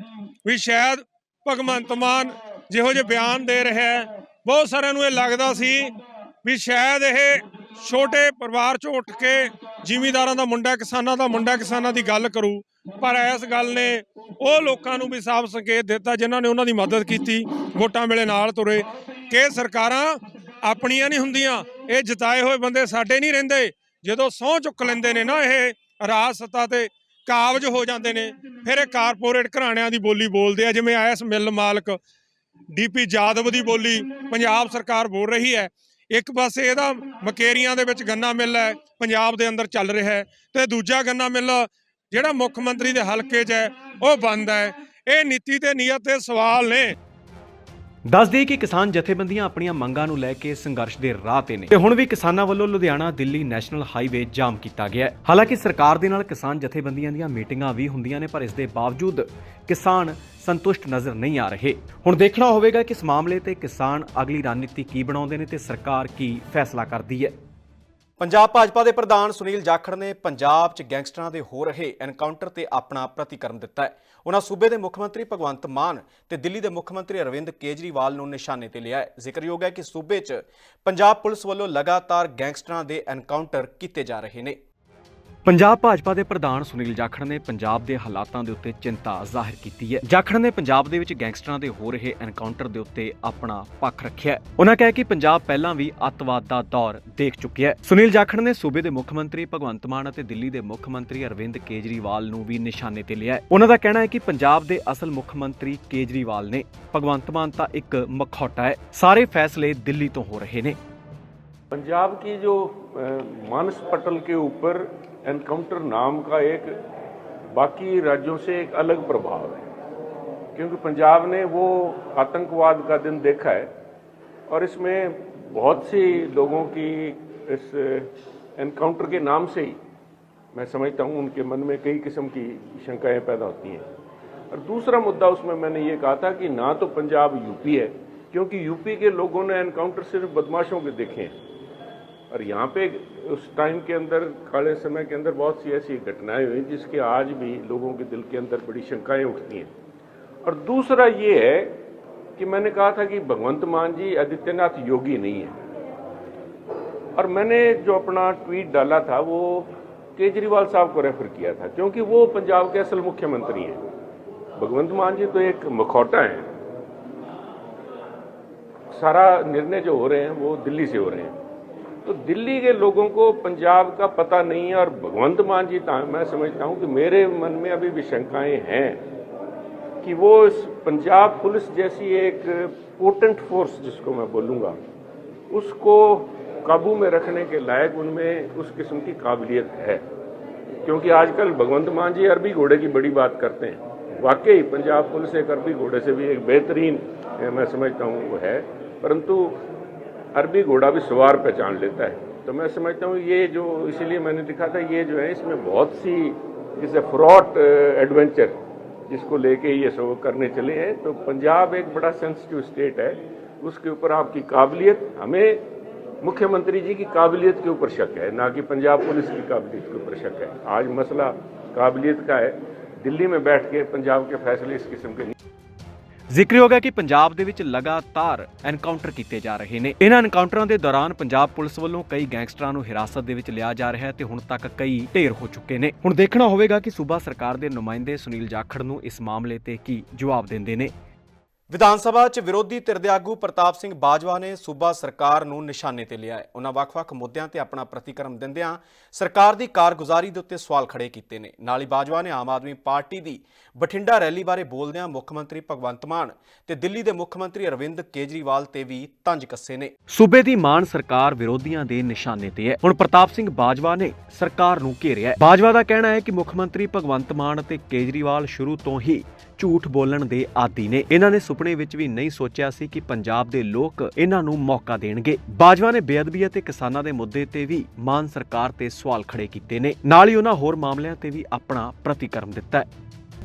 ਵੀ ਸ਼ਾਇਦ ਭਗਵੰਤ ਮਾਨ ਜਿਹੋ ਜਿਹੇ ਬਿਆਨ ਦੇ ਰਿਹਾ ਹੈ, ਬਹੁਤ ਸਾਰਿਆਂ ਨੂੰ ਇਹ ਲੱਗਦਾ ਸੀ ਵੀ ਸ਼ਾਇਦ ਇਹ ਛੋਟੇ ਪਰਿਵਾਰ ਚੋਂ ਉੱਠ ਕੇ ਜ਼ਿਮੀਂਦਾਰਾਂ ਦਾ ਮੁੰਡਾ, ਕਿਸਾਨਾਂ ਦਾ ਮੁੰਡਾ, ਕਿਸਾਨਾਂ ਦੀ ਗੱਲ ਕਰੂ। ਪਰ ਇਸ ਗੱਲ ਨੇ ਉਹ ਲੋਕਾਂ ਨੂੰ ਵੀ ਸਾਫ਼ ਸੰਕੇਤ ਦਿੱਤਾ ਜਿਨ੍ਹਾਂ ਨੇ ਉਹਨਾਂ ਦੀ ਮਦਦ ਕੀਤੀ, ਵੋਟਾਂ ਵੇਲੇ ਨਾਲ ਤੁਰੇ ਕਿ ਸਰਕਾਰਾਂ ਆਪਣੀਆਂ ਨਹੀਂ ਹੁੰਦੀਆਂ, ਇਹ ਜਿਤਾਏ ਹੋਏ ਬੰਦੇ ਸਾਡੇ ਨਹੀਂ ਰਹਿੰਦੇ। ਜਦੋਂ ਸਹੁੰ ਚੁੱਕ ਲੈਂਦੇ ਨੇ ਨਾ ਇਹ ਰਾਜ ਸੱਤਾ ਤੇ ਕਾਬਜ ਹੋ ਜਾਂਦੇ ਨੇ। ਫਿਰ ਇਹ ਕਾਰਪੋਰੇਟ ਘਰਾਣਿਆਂ ਦੀ ਬੋਲੀ ਬੋਲਦੇ ਆ, ਜਿਵੇਂ ਐਸ ਮਿੱਲ ਮਾਲਕ, ਡੀਪੀ ਜਾਦਵ ਦੀ ਬੋਲੀ ਪੰਜਾਬ ਸਰਕਾਰ ਬੋਲ ਰਹੀ ਹੈ। ਇੱਕ ਪਾਸੇ ਇਹਦਾ ਮਕੇਰੀਆਂ ਦੇ ਵਿੱਚ ਗੰਨਾ ਮਿੱਲ ਹੈ, ਪੰਜਾਬ ਦੇ ਅੰਦਰ ਚੱਲ ਰਿਹਾ ਹੈ। ਤੇ ਦੂਜਾ ਗੰਨਾ ਮਿੱਲ ਜਿਹੜਾ ਮੁੱਖ ਮੰਤਰੀ ਦੇ ਹਲਕੇ 'ਚ ਹੈ, ਉਹ ਬੰਦ ਹੈ। ਇਹ ਨੀਤੀ ਤੇ ਨੀਅਤ ਤੇ ਸਵਾਲ ਨੇ। ਦੱਸ ਦੇਈਏ ਕਿ ਕਿਸਾਨ ਜਥੇਬੰਦੀਆਂ ਆਪਣੀਆਂ ਮੰਗਾਂ ਨੂੰ ਲੈ ਕੇ ਸੰਘਰਸ਼ ਦੇ ਰਾਹ ਤੇ ਨੇ। ਤੇ ਹੁਣ ਵੀ ਕਿਸਾਨਾਂ ਵੱਲੋਂ Ludhiana Delhi national highway jam ਕੀਤਾ ਗਿਆ ਹੈ। ਹਾਲਾਂਕਿ ਸਰਕਾਰ ਦੇ ਨਾਲ ਕਿਸਾਨ ਜਥੇਬੰਦੀਆਂ ਦੀਆਂ ਮੀਟਿੰਗਾਂ ਵੀ ਹੁੰਦੀਆਂ ਨੇ, ਪਰ ਇਸ ਦੇ ਬਾਵਜੂਦ ਕਿਸਾਨ ਸੰਤੁਸ਼ਟ ਨਜ਼ਰ ਨਹੀਂ ਆ ਰਹੇ। ਹੁਣ ਦੇਖਣਾ ਹੋਵੇਗਾ ਕਿ ਇਸ ਮਾਮਲੇ ਤੇ ਕਿਸਾਨ ਅਗਲੀ ਰਣਨੀਤੀ ਕੀ ਬਣਾਉਂਦੇ ਨੇ ਤੇ ਸਰਕਾਰ ਕੀ ਫੈਸਲਾ ਕਰਦੀ ਹੈ। ਪੰਜਾਬ ਭਾਜਪਾ ਦੇ ਪ੍ਰਧਾਨ ਸੁਨੀਲ ਜਾਖੜ ਨੇ ਪੰਜਾਬ 'ਚ ਗੈਂਗਸਟਰਾਂ ਦੇ ਹੋ ਰਹੇ ਐਨਕਾਊਂਟਰ ਤੇ ਆਪਣਾ ਪ੍ਰਤੀਕਰਮ ਦਿੱਤਾ ਹੈ। ਉਹਨਾਂ ਸੂਬੇ ਦੇ ਮੁੱਖ ਮੰਤਰੀ ਭਗਵੰਤ ਮਾਨ ਤੇ ਦਿੱਲੀ ਦੇ ਮੁੱਖ ਮੰਤਰੀ ਅਰਵਿੰਦ ਕੇਜਰੀਵਾਲ ਨੂੰ ਨਿਸ਼ਾਨੇ ਤੇ ਲਿਆ ਹੈ। ਜ਼ਿਕਰਯੋਗ ਹੈ ਕਿ ਸੂਬੇ 'ਚ ਪੰਜਾਬ ਪੁਲਿਸ ਵੱਲੋਂ ਲਗਾਤਾਰ ਗੈਂਗਸਟਰਾਂ ਦੇ ਐਨਕਾਊਂਟਰ ਕੀਤੇ ਜਾ ਰਹੇ ਨੇ। ਪੰਜਾਬ ਭਾਜਪਾ ਦੇ ਪ੍ਰਧਾਨ ਸੁਨੀਲ ਜਾਖੜ ਨੇ ਪੰਜਾਬ ਦੇ ਹਾਲਾਤਾਂ ਦੇ ਉੱਤੇ ਚਿੰਤਾ ਜ਼ਾਹਿਰ ਕੀਤੀ ਹੈ ਜਾਖੜ ਨੇ ਪੰਜਾਬ ਦੇ ਵਿੱਚ ਗੈਂਗਸਟਰਾਂ ਦੇ ਹੋ ਰਹੇ ਐਨਕਾਊਂਟਰ ਦੇ ਉੱਤੇ ਆਪਣਾ ਪੱਖ ਰੱਖਿਆ ਹੈ ਉਹਨਾਂ ਕਿਹਾ ਕਿ ਪੰਜਾਬ ਪਹਿਲਾਂ ਵੀ ਅੱਤਵਾਦ ਦਾ ਦੌਰ ਦੇਖ ਚੁੱਕਿਆ ਹੈ ਸੁਨੀਲ ਜਾਖੜ ਨੇ ਸੂਬੇ ਦੇ ਮੁੱਖ ਮੰਤਰੀ ਭਗਵੰਤ ਮਾਨ ਅਤੇ ਦਿੱਲੀ ਦੇ ਮੁੱਖ ਮੰਤਰੀ ਅਰਵਿੰਦ ਕੇਜਰੀਵਾਲ ਨੂੰ ਵੀ ਨਿਸ਼ਾਨੇ ਤੇ ਲਿਆ ਹੈ ਉਹਨਾਂ ਦਾ ਕਹਿਣਾ ਹੈ ਕਿ ਪੰਜਾਬ ਦੇ ਅਸਲ ਮੁੱਖ ਮੰਤਰੀ ਕੇਜਰੀਵਾਲ ਨੇ ਭਗਵੰਤ ਮਾਨ ਤਾਂ ਇੱਕ ਮਖੌਟਾ ਹੈ ਸਾਰੇ ਫੈਸਲੇ ਦਿੱਲੀ ਤੋਂ ਹੋ ਰਹੇ ਨੇ पंजाब की जो अ, मानस पटल के ऊपर एनकाउंटर नाम का एक, बाकी राज्यों से एक अलग प्रभाव है। क्योंकि पंजाब ने वो आतंकवाद का दिन देखा है और इसमें बहुत सी लोगों की इस एनकाउंटर के नाम से ही मैं समझता हूँ उनके मन में कई किस्म की शंकाएँ पैदा होती हैं। और दूसरा मुद्दा उसमें मैंने ये कहा था कि ना तो पंजाब यूपी है, क्योंकि यूपी के लोगों ने एनकाउंटर सिर्फ़ बदमाशों के देखे हैं। और यहाँ पे उस टाइम के अंदर, काले समय के अंदर बहुत सी ऐसी घटनाएँ हुई जिसके आज भी लोगों के दिल के अंदर बड़ी शंकाएँ उठती हैं। और दूसरा ये है कि मैंने कहा था कि भगवंत मान जी आदित्यनाथ योगी नहीं है। और मैंने जो अपना ट्वीट डाला था, वो केजरीवाल साहब को रेफर किया था, क्योंकि वो पंजाब के असल मुख्यमंत्री हैं। भगवंत मान जी तो एक मखौटा है। सारा निर्णय जो हो रहे हैं, वो दिल्ली से हो रहे हैं। तो दिल्ली के लोगों को पंजाब का पता नहीं है और भगवंत मान जी मैं समझता हूँ कि मेरे मन में अभी भी शंकाएँ हैं कि वो इस पंजाब पुलिस जैसी एक पोटेंट फोर्स जिसको मैं बोलूँगा, उसको काबू में रखने के लायक उनमें उस किस्म की काबिलियत है। क्योंकि आजकल भगवंत मान जी अरबी घोड़े की बड़ी बात करते हैं। वाकई पंजाब पुलिस एक अरबी घोड़े से भी एक बेहतरीन, मैं समझता हूँ वो है। परंतु अरबी घोड़ा भी सवार पहचान लेता है। तो मैं समझता हूँ ये जो इसीलिए मैंने लिखा था, ये जो है इसमें बहुत सी जैसे फ्रॉड एडवेंचर जिसको लेके ये सब करने चले हैं। तो पंजाब एक बड़ा सेंसिटिव स्टेट है। उसके ऊपर आपकी काबिलियत, हमें मुख्यमंत्री जी की काबिलियत के ऊपर शक है, ना कि पंजाब पुलिस की काबिलियत के ऊपर शक है। आज मसला काबिलियत का है। दिल्ली में बैठ के पंजाब के फैसले इस किस्म के नहीं ਜ਼ਿਕਰਯੋਗ ਹੈ ਕਿ ਪੰਜਾਬ ਦੇ ਵਿੱਚ ਲਗਾਤਾਰ ਐਨਕਾਊਂਟਰ ਕੀਤੇ ਜਾ ਰਹੇ ਨੇ। ਇਹਨਾਂ ਐਨਕਾਊਂਟਰਾਂ ਦੇ ਦੌਰਾਨ ਪੰਜਾਬ ਪੁਲਿਸ ਵੱਲੋਂ ਕਈ ਗੈਂਗਸਟਰਾਂ ਨੂੰ ਹਿਰਾਸਤ ਦੇ ਵਿੱਚ ਲਿਆ ਜਾ ਰਿਹਾ ਹੈ ਤੇ ਹੁਣ ਤੱਕ ਕਈ ਢੇਰ ਹੋ ਚੁੱਕੇ ਨੇ। ਹੁਣ ਦੇਖਣਾ ਹੋਵੇਗਾ ਕਿ ਸੂਬਾ ਸਰਕਾਰ ਦੇ ਨੁਮਾਇੰਦੇ ਸੁਨੀਲ ਜਾਖੜ ਨੂੰ ਇਸ ਮਾਮਲੇ ਤੇ ਕੀ ਜਵਾਬ ਦਿੰਦੇ ਨੇ। ਵਿਧਾਨ ਸਭਾ 'ਚ ਵਿਰੋਧੀ ਧਿਰ ਦੇ ਆਗੂ ਪ੍ਰਤਾਪ ਸਿੰਘ ਬਾਜਵਾ ਨੇ ਸੂਬਾ ਸਰਕਾਰ ਨੂੰ ਨਿਸ਼ਾਨੇ ਤੇ ਲਿਆ ਹੈ। ਉਹਨਾਂ ਵੱਖ-ਵੱਖ ਮੁੱਦਿਆਂ ਤੇ ਆਪਣਾ ਪ੍ਰਤੀਕਰਮ ਦਿੰਦਿਆਂ ਸਰਕਾਰ ਦੀ ਕਾਰਗੁਜ਼ਾਰੀ ਦੇ ਉੱਤੇ ਸਵਾਲ ਖੜੇ ਕੀਤੇ ਨੇ। ਨਾਲ ਹੀ ਬਾਜਵਾ ਨੇ ਆਮ ਆਦਮੀ ਪਾਰਟੀ ਦੀ ਬਠਿੰਡਾ ਰੈਲੀ ਬਾਰੇ ਬੋਲਦਿਆਂ ਮੁੱਖ ਮੰਤਰੀ ਭਗਵੰਤ ਮਾਨ ਤੇ ਦਿੱਲੀ ਦੇ ਮੁੱਖ ਮੰਤਰੀ ਅਰਵਿੰਦ ਕੇਜਰੀਵਾਲ ਤੇ ਵੀ ਤੰਜ ਕੱਸੇ ਨੇ। ਸੂਬੇ ਦੀ ਮਾਨ ਸਰਕਾਰ ਵਿਰੋਧੀਆਂ ਦੇ ਨਿਸ਼ਾਨੇ ਤੇ ਹੈ। ਹੁਣ ਪ੍ਰਤਾਪ ਸਿੰਘ ਬਾਜਵਾ ਨੇ ਸਰਕਾਰ ਨੂੰ ਘੇਰਿਆ ਹੈ। ਬਾਜਵਾ ਦਾ ਕਹਿਣਾ ਹੈ ਕਿ ਮੁੱਖ ਮੰਤਰੀ ਭਗਵੰਤ ਮਾਨ ਅਤੇ ਕੇਜਰੀਵਾਲ ਸ਼ੁਰੂ ਤੋਂ ਹੀ ਝੂਠ ਬੋਲਣ ਦੇ ਆਦੀ ਨੇ। ਇਹਨਾਂ ਨੇ ਸੁਪਨੇ ਵਿੱਚ ਵੀ ਨਹੀਂ ਸੋਚਿਆ ਸੀ ਕਿ ਪੰਜਾਬ ਦੇ ਲੋਕ ਇਹਨਾਂ ਨੂੰ ਮੌਕਾ ਦੇਣਗੇ। ਬਾਜਵਾ ਨੇ ਬੇਅਦਬੀ ਅਤੇ ਕਿਸਾਨਾਂ ਦੇ ਮੁੱਦੇ ਤੇ ਵੀ ਮਾਨ ਸਰਕਾਰ ਤੇ ਸਵਾਲ ਖੜੇ ਕੀਤੇ ਨੇ। ਨਾਲ ਹੀ ਉਹਨਾਂ ਹੋਰ ਮਾਮਲਿਆਂ ਤੇ ਵੀ ਆਪਣਾ ਪ੍ਰਤੀਕਰਮ ਦਿੱਤਾ ਹੈ।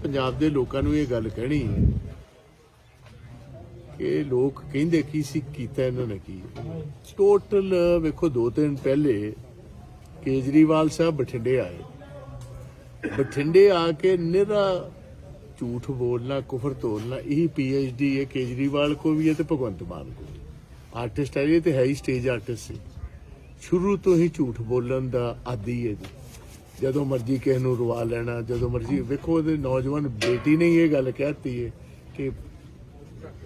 ਪੰਜਾਬ ਦੇ ਲੋਕਾਂ ਨੂੰ ਇਹ ਗੱਲ ਕਹਿਣੀ ਹੈ ਕਿ ਲੋਕ ਕਹਿੰਦੇ ਕੀ ਸੀ, ਕੀਤਾ ਇਹਨਾਂ ਨੇ ਕੀ। ਟੋਟਲ ਵੇਖੋ, ਦੋ ਤਿੰਨ ਪਹਿਲੇ ਕੇਜਰੀਵਾਲ ਸਾਹਿਬ ਬਠਿੰਡੇ ਆਏ। ਬਠਿੰਡੇ ਆ ਕੇ ਨਿਰਾ ਝੂਠ ਬੋਲਣਾ, ਕੁਫਰ ਤੋਲਣਾ ਇਹ ਪੀਐਚਡੀ ਹੈ, ਕੇਜਰੀਵਾਲ ਕੋ ਵੀ ਹੈ ਤੇ ਭਗਵੰਤ ਮਾਨ ਕੋ ਆਰਟਿਸਟ ਹੈ, ਇਹ ਤੇ ਹੈ ਹੀ ਸਟੇਜ ਆਰਟਿਸਟ ਸੀ। ਸ਼ੁਰੂ ਤੋਂ ਹੀ ਝੂਠ ਬੋਲਣ ਦਾ ਆਦੀ ਹੈ ਜੀ। ਜਦੋਂ ਮਰਜ਼ੀ ਕਿਸੇ ਨੂੰ ਰਵਾ ਲੈਣਾ, ਜਦੋਂ ਮਰਜ਼ੀ, ਵੇਖੋ ਉਹਦੇ ਨੌਜਵਾਨ ਬੇਟੀ ਨੇ ਹੀ ਇਹ ਗੱਲ ਕਹਿਤੀ ਹੈ ਕਿ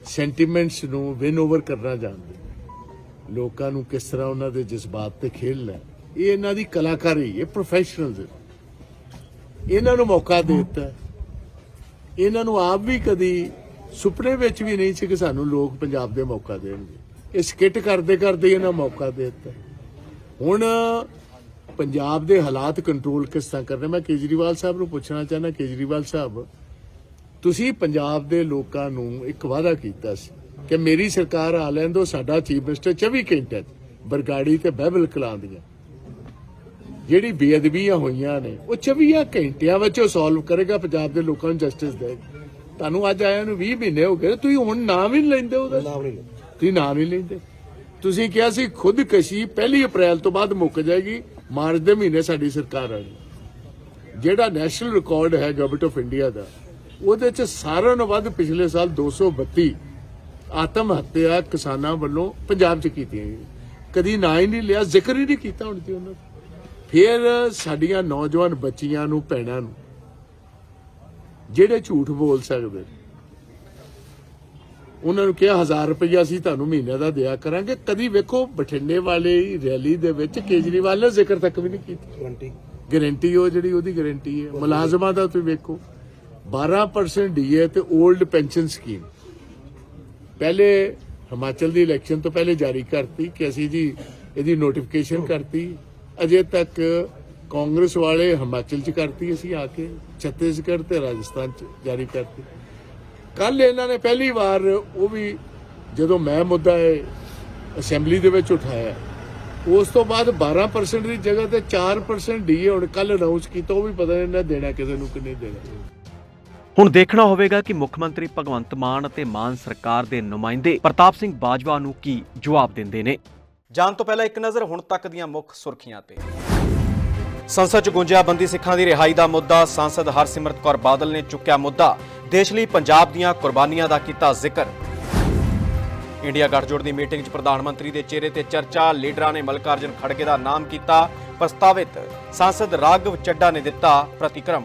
ਸੈਂਟੀਮੈਂਟਸ ਨੂੰ ਵਿਨ ਓਵਰ ਕਰਨਾ ਜਾਣਦੇ ਲੋਕਾਂ ਨੂੰ ਕਿਸ ਤਰ੍ਹਾਂ ਉਹਨਾਂ ਦੇ ਜਜ਼ਬਾਤ ਤੇ ਖੇਲਣਾ ਇਹ ਇਹਨਾਂ ਦੀ ਕਲਾਕਾਰੀ, ਇਹ ਪ੍ਰੋਫੈਸ਼ਨਲਸ ਇਹਨਾਂ ਨੂੰ ਮੌਕਾ ਦੇ ਦਿੱਤਾ। ਇਹਨਾਂ ਨੂੰ ਆਪ ਵੀ ਕਦੀ ਸੁਪਨੇ ਵਿੱਚ ਵੀ ਨਹੀਂ ਸੀ ਕਿ ਸਾਨੂੰ ਲੋਕ ਪੰਜਾਬ ਦੇ ਮੌਕਾ ਦੇਣਗੇ। ਇਹ ਸਕਿੱਟ ਕਰਦੇ ਕਰਦੇ ਇਹਨਾਂ ਮੌਕਾ ਦੇ ਦਿੱਤਾ। ਹੁਣ ਪੰਜਾਬ ਦੇ ਹਾਲਾਤ ਕੰਟਰੋਲ ਕਿਸ ਤਰ੍ਹਾਂ ਕਰਨੇ ਮੈਂ ਕੇਜਰੀਵਾਲ ਸਾਹਿਬ ਨੂੰ ਪੁੱਛਣਾ ਚਾਹੁੰਦਾ। ਕੇਜਰੀਵਾਲ ਸਾਹਿਬ, ਤੁਸੀਂ ਪੰਜਾਬ ਦੇ ਲੋਕਾਂ ਨੂੰ ਇੱਕ ਵਾਅਦਾ ਕੀਤਾ ਸੀ ਕਿ ਮੇਰੀ ਸਰਕਾਰ ਆ ਲੈਣ ਦੋ ਸਾਡਾ ਚੀਫ ਮਿਨਿਸਟਰ 24 ਘੰਟੇ 'ਚ ਬਰਗਾੜੀ ਤੇ ਬਹਿਬਲ ਕਲਾਂ ਦੀਆਂ। ਜਿਹੜੀ ਬੇਅਦਬੀਆਂ ਹੋਈਆਂ ਨੇ ਉਹ 24 ਘੰਟਿਆਂ ਵਿੱਚ ਉਹ ਸੋਲਵ ਕਰੇਗਾ ਪੰਜਾਬ ਦੇ ਲੋਕਾਂ ਨੂੰ ਜਸਟਿਸ ਦੇਗਾ ਤੁਹਾਨੂੰ ਅੱਜ ਆਇਆ ਨੂੰ 20 ਮਹੀਨੇ ਹੋ ਗਏ ਤੁਸੀਂ ਹੁਣ ਨਾਮ ਹੀ ਨਹੀਂ ਲੈਂਦੇ ਉਹਦਾ। ਨਾਮ ਨਹੀਂ ਤੁਸੀਂ ਨਾਮ ਨਹੀਂ ਲੈਂਦੇ। ਤੁਸੀਂ ਕਿਹਾ ਸੀ ਖੁਦਕਸ਼ੀ ਪਹਿਲੀ ਅਪ੍ਰੈਲ ਤੋਂ ਬਾਅਦ ਮੁੱਕ ਜਾਏਗੀ ਮਾਰਚ ਦੇ ਮਹੀਨੇ ਸਾਡੀ ਸਰਕਾਰ ਆਣੀ। ਜਿਹੜਾ ਨੈਸ਼ਨਲ ਰਿਕਾਰਡ ਹੈ ਗਵਰਨਮੈਂਟ ਆਫ ਇੰਡੀਆ ਦਾ ਉਹਦੇ ਚ ਸਾਰਿਆਂ ਨਾਲੋਂ ਵੱਧ ਪਿਛਲੇ ਸਾਲ 232 ਆਤਮ ਹੱਤਿਆ ਕਿਸਾਨਾਂ ਵੱਲੋਂ ਪੰਜਾਬ ਚ ਕੀਤੀਆਂ। ਕਦੀ ਨਾਂ ਹੀ ਨਹੀਂ ਲਿਆ ਜ਼ਿਕਰ ਹੀ ਨਹੀਂ ਕੀਤਾ ਹੁਣ ਤੇ ਉਹਨਾਂ ਦਾ। ਫਿਰ ਸਾਡੀਆਂ ਨੌਜਵਾਨ ਬੱਚੀਆਂ ਨੂੰ ਭੈਣਾਂ ਨੂੰ ਜਿਹੜੇ ਝੂਠ ਬੋਲ ਸਕਦੇ ਉਹਨਾਂ ਨੂੰ ਕਿਹਾ 1000 ਰੁਪਇਆ ਅਸੀਂ ਤੁਹਾਨੂੰ ਮਹੀਨੇ ਦਾ ਦਿਆ ਕਰਾਂਗੇ। ਕਦੀ ਵੇਖੋ ਬਠਿੰਡੇ ਵਾਲੇ ਰੈਲੀ ਦੇ ਵਿੱਚ ਕੇਜਰੀਵਾਲ ਨੇ ਜ਼ਿਕਰ ਤੱਕ ਵੀ ਨਹੀਂ ਕੀਤਾ। ਗਾਰੰਟੀ ਗਾਰੰਟੀ ਉਹ ਜਿਹੜੀ ਉਹਦੀ ਗਾਰੰਟੀ ਹੈ। ਮੁਲਾਜ਼ਮਾਂ ਦਾ ਤੁਸੀਂ ਵੇਖੋ 12% ਡੀਏ ਤੇ 올ਡ ਪੈਨਸ਼ਨ ਸਕੀਮ। ਪਹਿਲੇ ਹਿਮਾਚਲ ਦੀ ਇਲੈਕਸ਼ਨ ਤੋਂ ਪਹਿਲੇ ਜਾਰੀ ਕਰਤੀ ਕਿ ਅਸੀਂ ਜੀ ਇਹਦੀ ਨੋਟੀਫਿਕੇਸ਼ਨ ਕਰਤੀ। ਅਜੇ ਤੱਕ ਕਾਂਗਰਸ ਵਾਲੇ ਹਿਮਾਚਲ ਚ ਕਰਤੀ ਅਸੀਂ ਆ ਕੇ, ਛੱਤੀਸਗੜ੍ਹ ਤੇ ਰਾਜਸਥਾਨ ਚ ਜਾਰੀ ਕਰਤੀ। ਕੱਲ ਇਹਨਾਂ ਨੇ ਪਹਿਲੀ ਵਾਰ ਉਹ ਵੀ ਜਦੋਂ ਮੈਂ ਮੁੱਦਾ ਇਹ ਅਸੈਂਬਲੀ ਦੇ ਵਿੱਚ ਉਠਾਇਆ, ਉਸ ਤੋਂ ਬਾਅਦ 12% ਦੀ ਜਗ੍ਹਾ ਤੇ 4% ਡੀਏ ਹੁਣ ਕੱਲ ਅਨਾਉਂਸ ਕੀਤਾ, ਉਹ ਵੀ ਪਤਾ ਨਹੀਂ ਨਾ ਦੇਣਾ ਕਿਸੇ ਨੂੰ ਕਿ ਨਹੀਂ ਦੇਣਾ। ਹੁਣ ਦੇਖਣਾ ਹੋਵੇਗਾ ਕਿ ਮੁੱਖ ਮੰਤਰੀ ਭਗਵੰਤ ਮਾਨ ਅਤੇ ਮਾਨ ਸਰਕਾਰ ਦੇ ਨੁਮਾਇੰਦੇ ਪ੍ਰਤਾਪ ਸਿੰਘ ਬਾਜਵਾ ਨੂੰ ਕੀ ਜਵਾਬ ਦਿੰਦੇ ਨੇ। ਜਾਣ ਤੋਂ ਪਹਿਲਾਂ ਇੱਕ ਨਜ਼ਰ ਹੁਣ ਤੱਕ ਦੀਆਂ ਮੁੱਖ ਸੁਰਖੀਆਂ ਤੇ। ਸੰਸਦ 'ਚ ਗੁੰਜਿਆ ਬੰਦੀ ਸਿੱਖਾਂ ਦੀ ਰਿਹਾਈ ਦਾ ਮੁੱਦਾ, ਸਾਂਸਦ ਹਰਸਿਮਰਤ ਕੌਰ ਬਾਦਲ ਨੇ ਚੁੱਕਿਆ ਮੁੱਦਾ। ਦੇਸ਼ ਲਈ ਪੰਜਾਬ ਦੀਆਂ ਕੁਰਬਾਨੀਆਂ ਦਾ ਕੀਤਾ ਜ਼ਿਕਰ। ਇੰਡੀਆ ਗੱਠਜੋੜ ਦੀ ਮੀਟਿੰਗ 'ਚ ਪ੍ਰਧਾਨ ਮੰਤਰੀ ਦੇ ਚਿਹਰੇ ਤੇ ਚਰਚਾ, ਲੀਡਰਾਂ ਨੇ ਮਲਕਾਰਜਨ ਖੜਗੇ ਦਾ ਨਾਮ ਕੀਤਾ, ਪ੍ਰਸਤਾਵਿਤ। ਸਾਂਸਦ ਰਾਘਵ ਚੱਡਾ ਨੇ ਦਿੱਤਾ ਪ੍ਰਤੀਕਰਮ।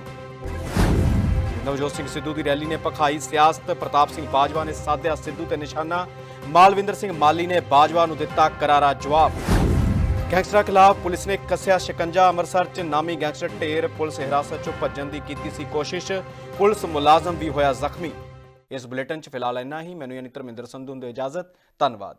ਨਵਜੋਤ ਸਿੰਘ ਸਿੱਧੂ ਦੀ ਰੈਲੀ ਨੇ ਪਖਾਈ ਸਿਆਸਤ, ਪ੍ਰਤਾਪ ਸਿੰਘ ਬਾਜਵਾ ਨੇ ਸਾਧਿਆ ਸਿੱਧੂ ਤੇ ਨਿਸ਼ਾਨਾ। ਮਾਲਵਿੰਦਰ ਸਿੰਘ ਮਾਲੀ ਨੇ ਬਾਜਵਾ ਨੂੰ ਦਿੱਤਾ ਕਰਾਰਾ ਜਵਾਬ। ਗੈਂਗਸਟਰਾਂ ਖਿਲਾਫ ਪੁਲਿਸ ਨੇ ਕੱਸਿਆ ਸ਼ਿਕੰਜਾ, ਅੰਮ੍ਰਿਤਸਰ 'ਚ ਨਾਮੀ ਗੈਂਗਸਟਰ ਢੇਰ ਪੁਲਿਸ ਹਿਰਾਸਤ 'ਚੋਂ ਭੱਜਣ ਦੀ ਕੀਤੀ ਸੀ ਕੋਸ਼ਿਸ਼। ਪੁਲਿਸ ਮੁਲਾਜ਼ਮ ਵੀ ਹੋਇਆ ਜ਼ਖਮੀ। ਇਸ ਬੁਲੇਟਿਨ 'ਚ ਫਿਲਹਾਲ ਇੰਨਾ ਹੀ। ਮੈਨੂੰ ਯਾਨੀ ਧਰਮਿੰਦਰ ਸੰਧੂ ਨੂੰ ਦਿਓ ਇਜਾਜ਼ਤ। ਧੰਨਵਾਦ।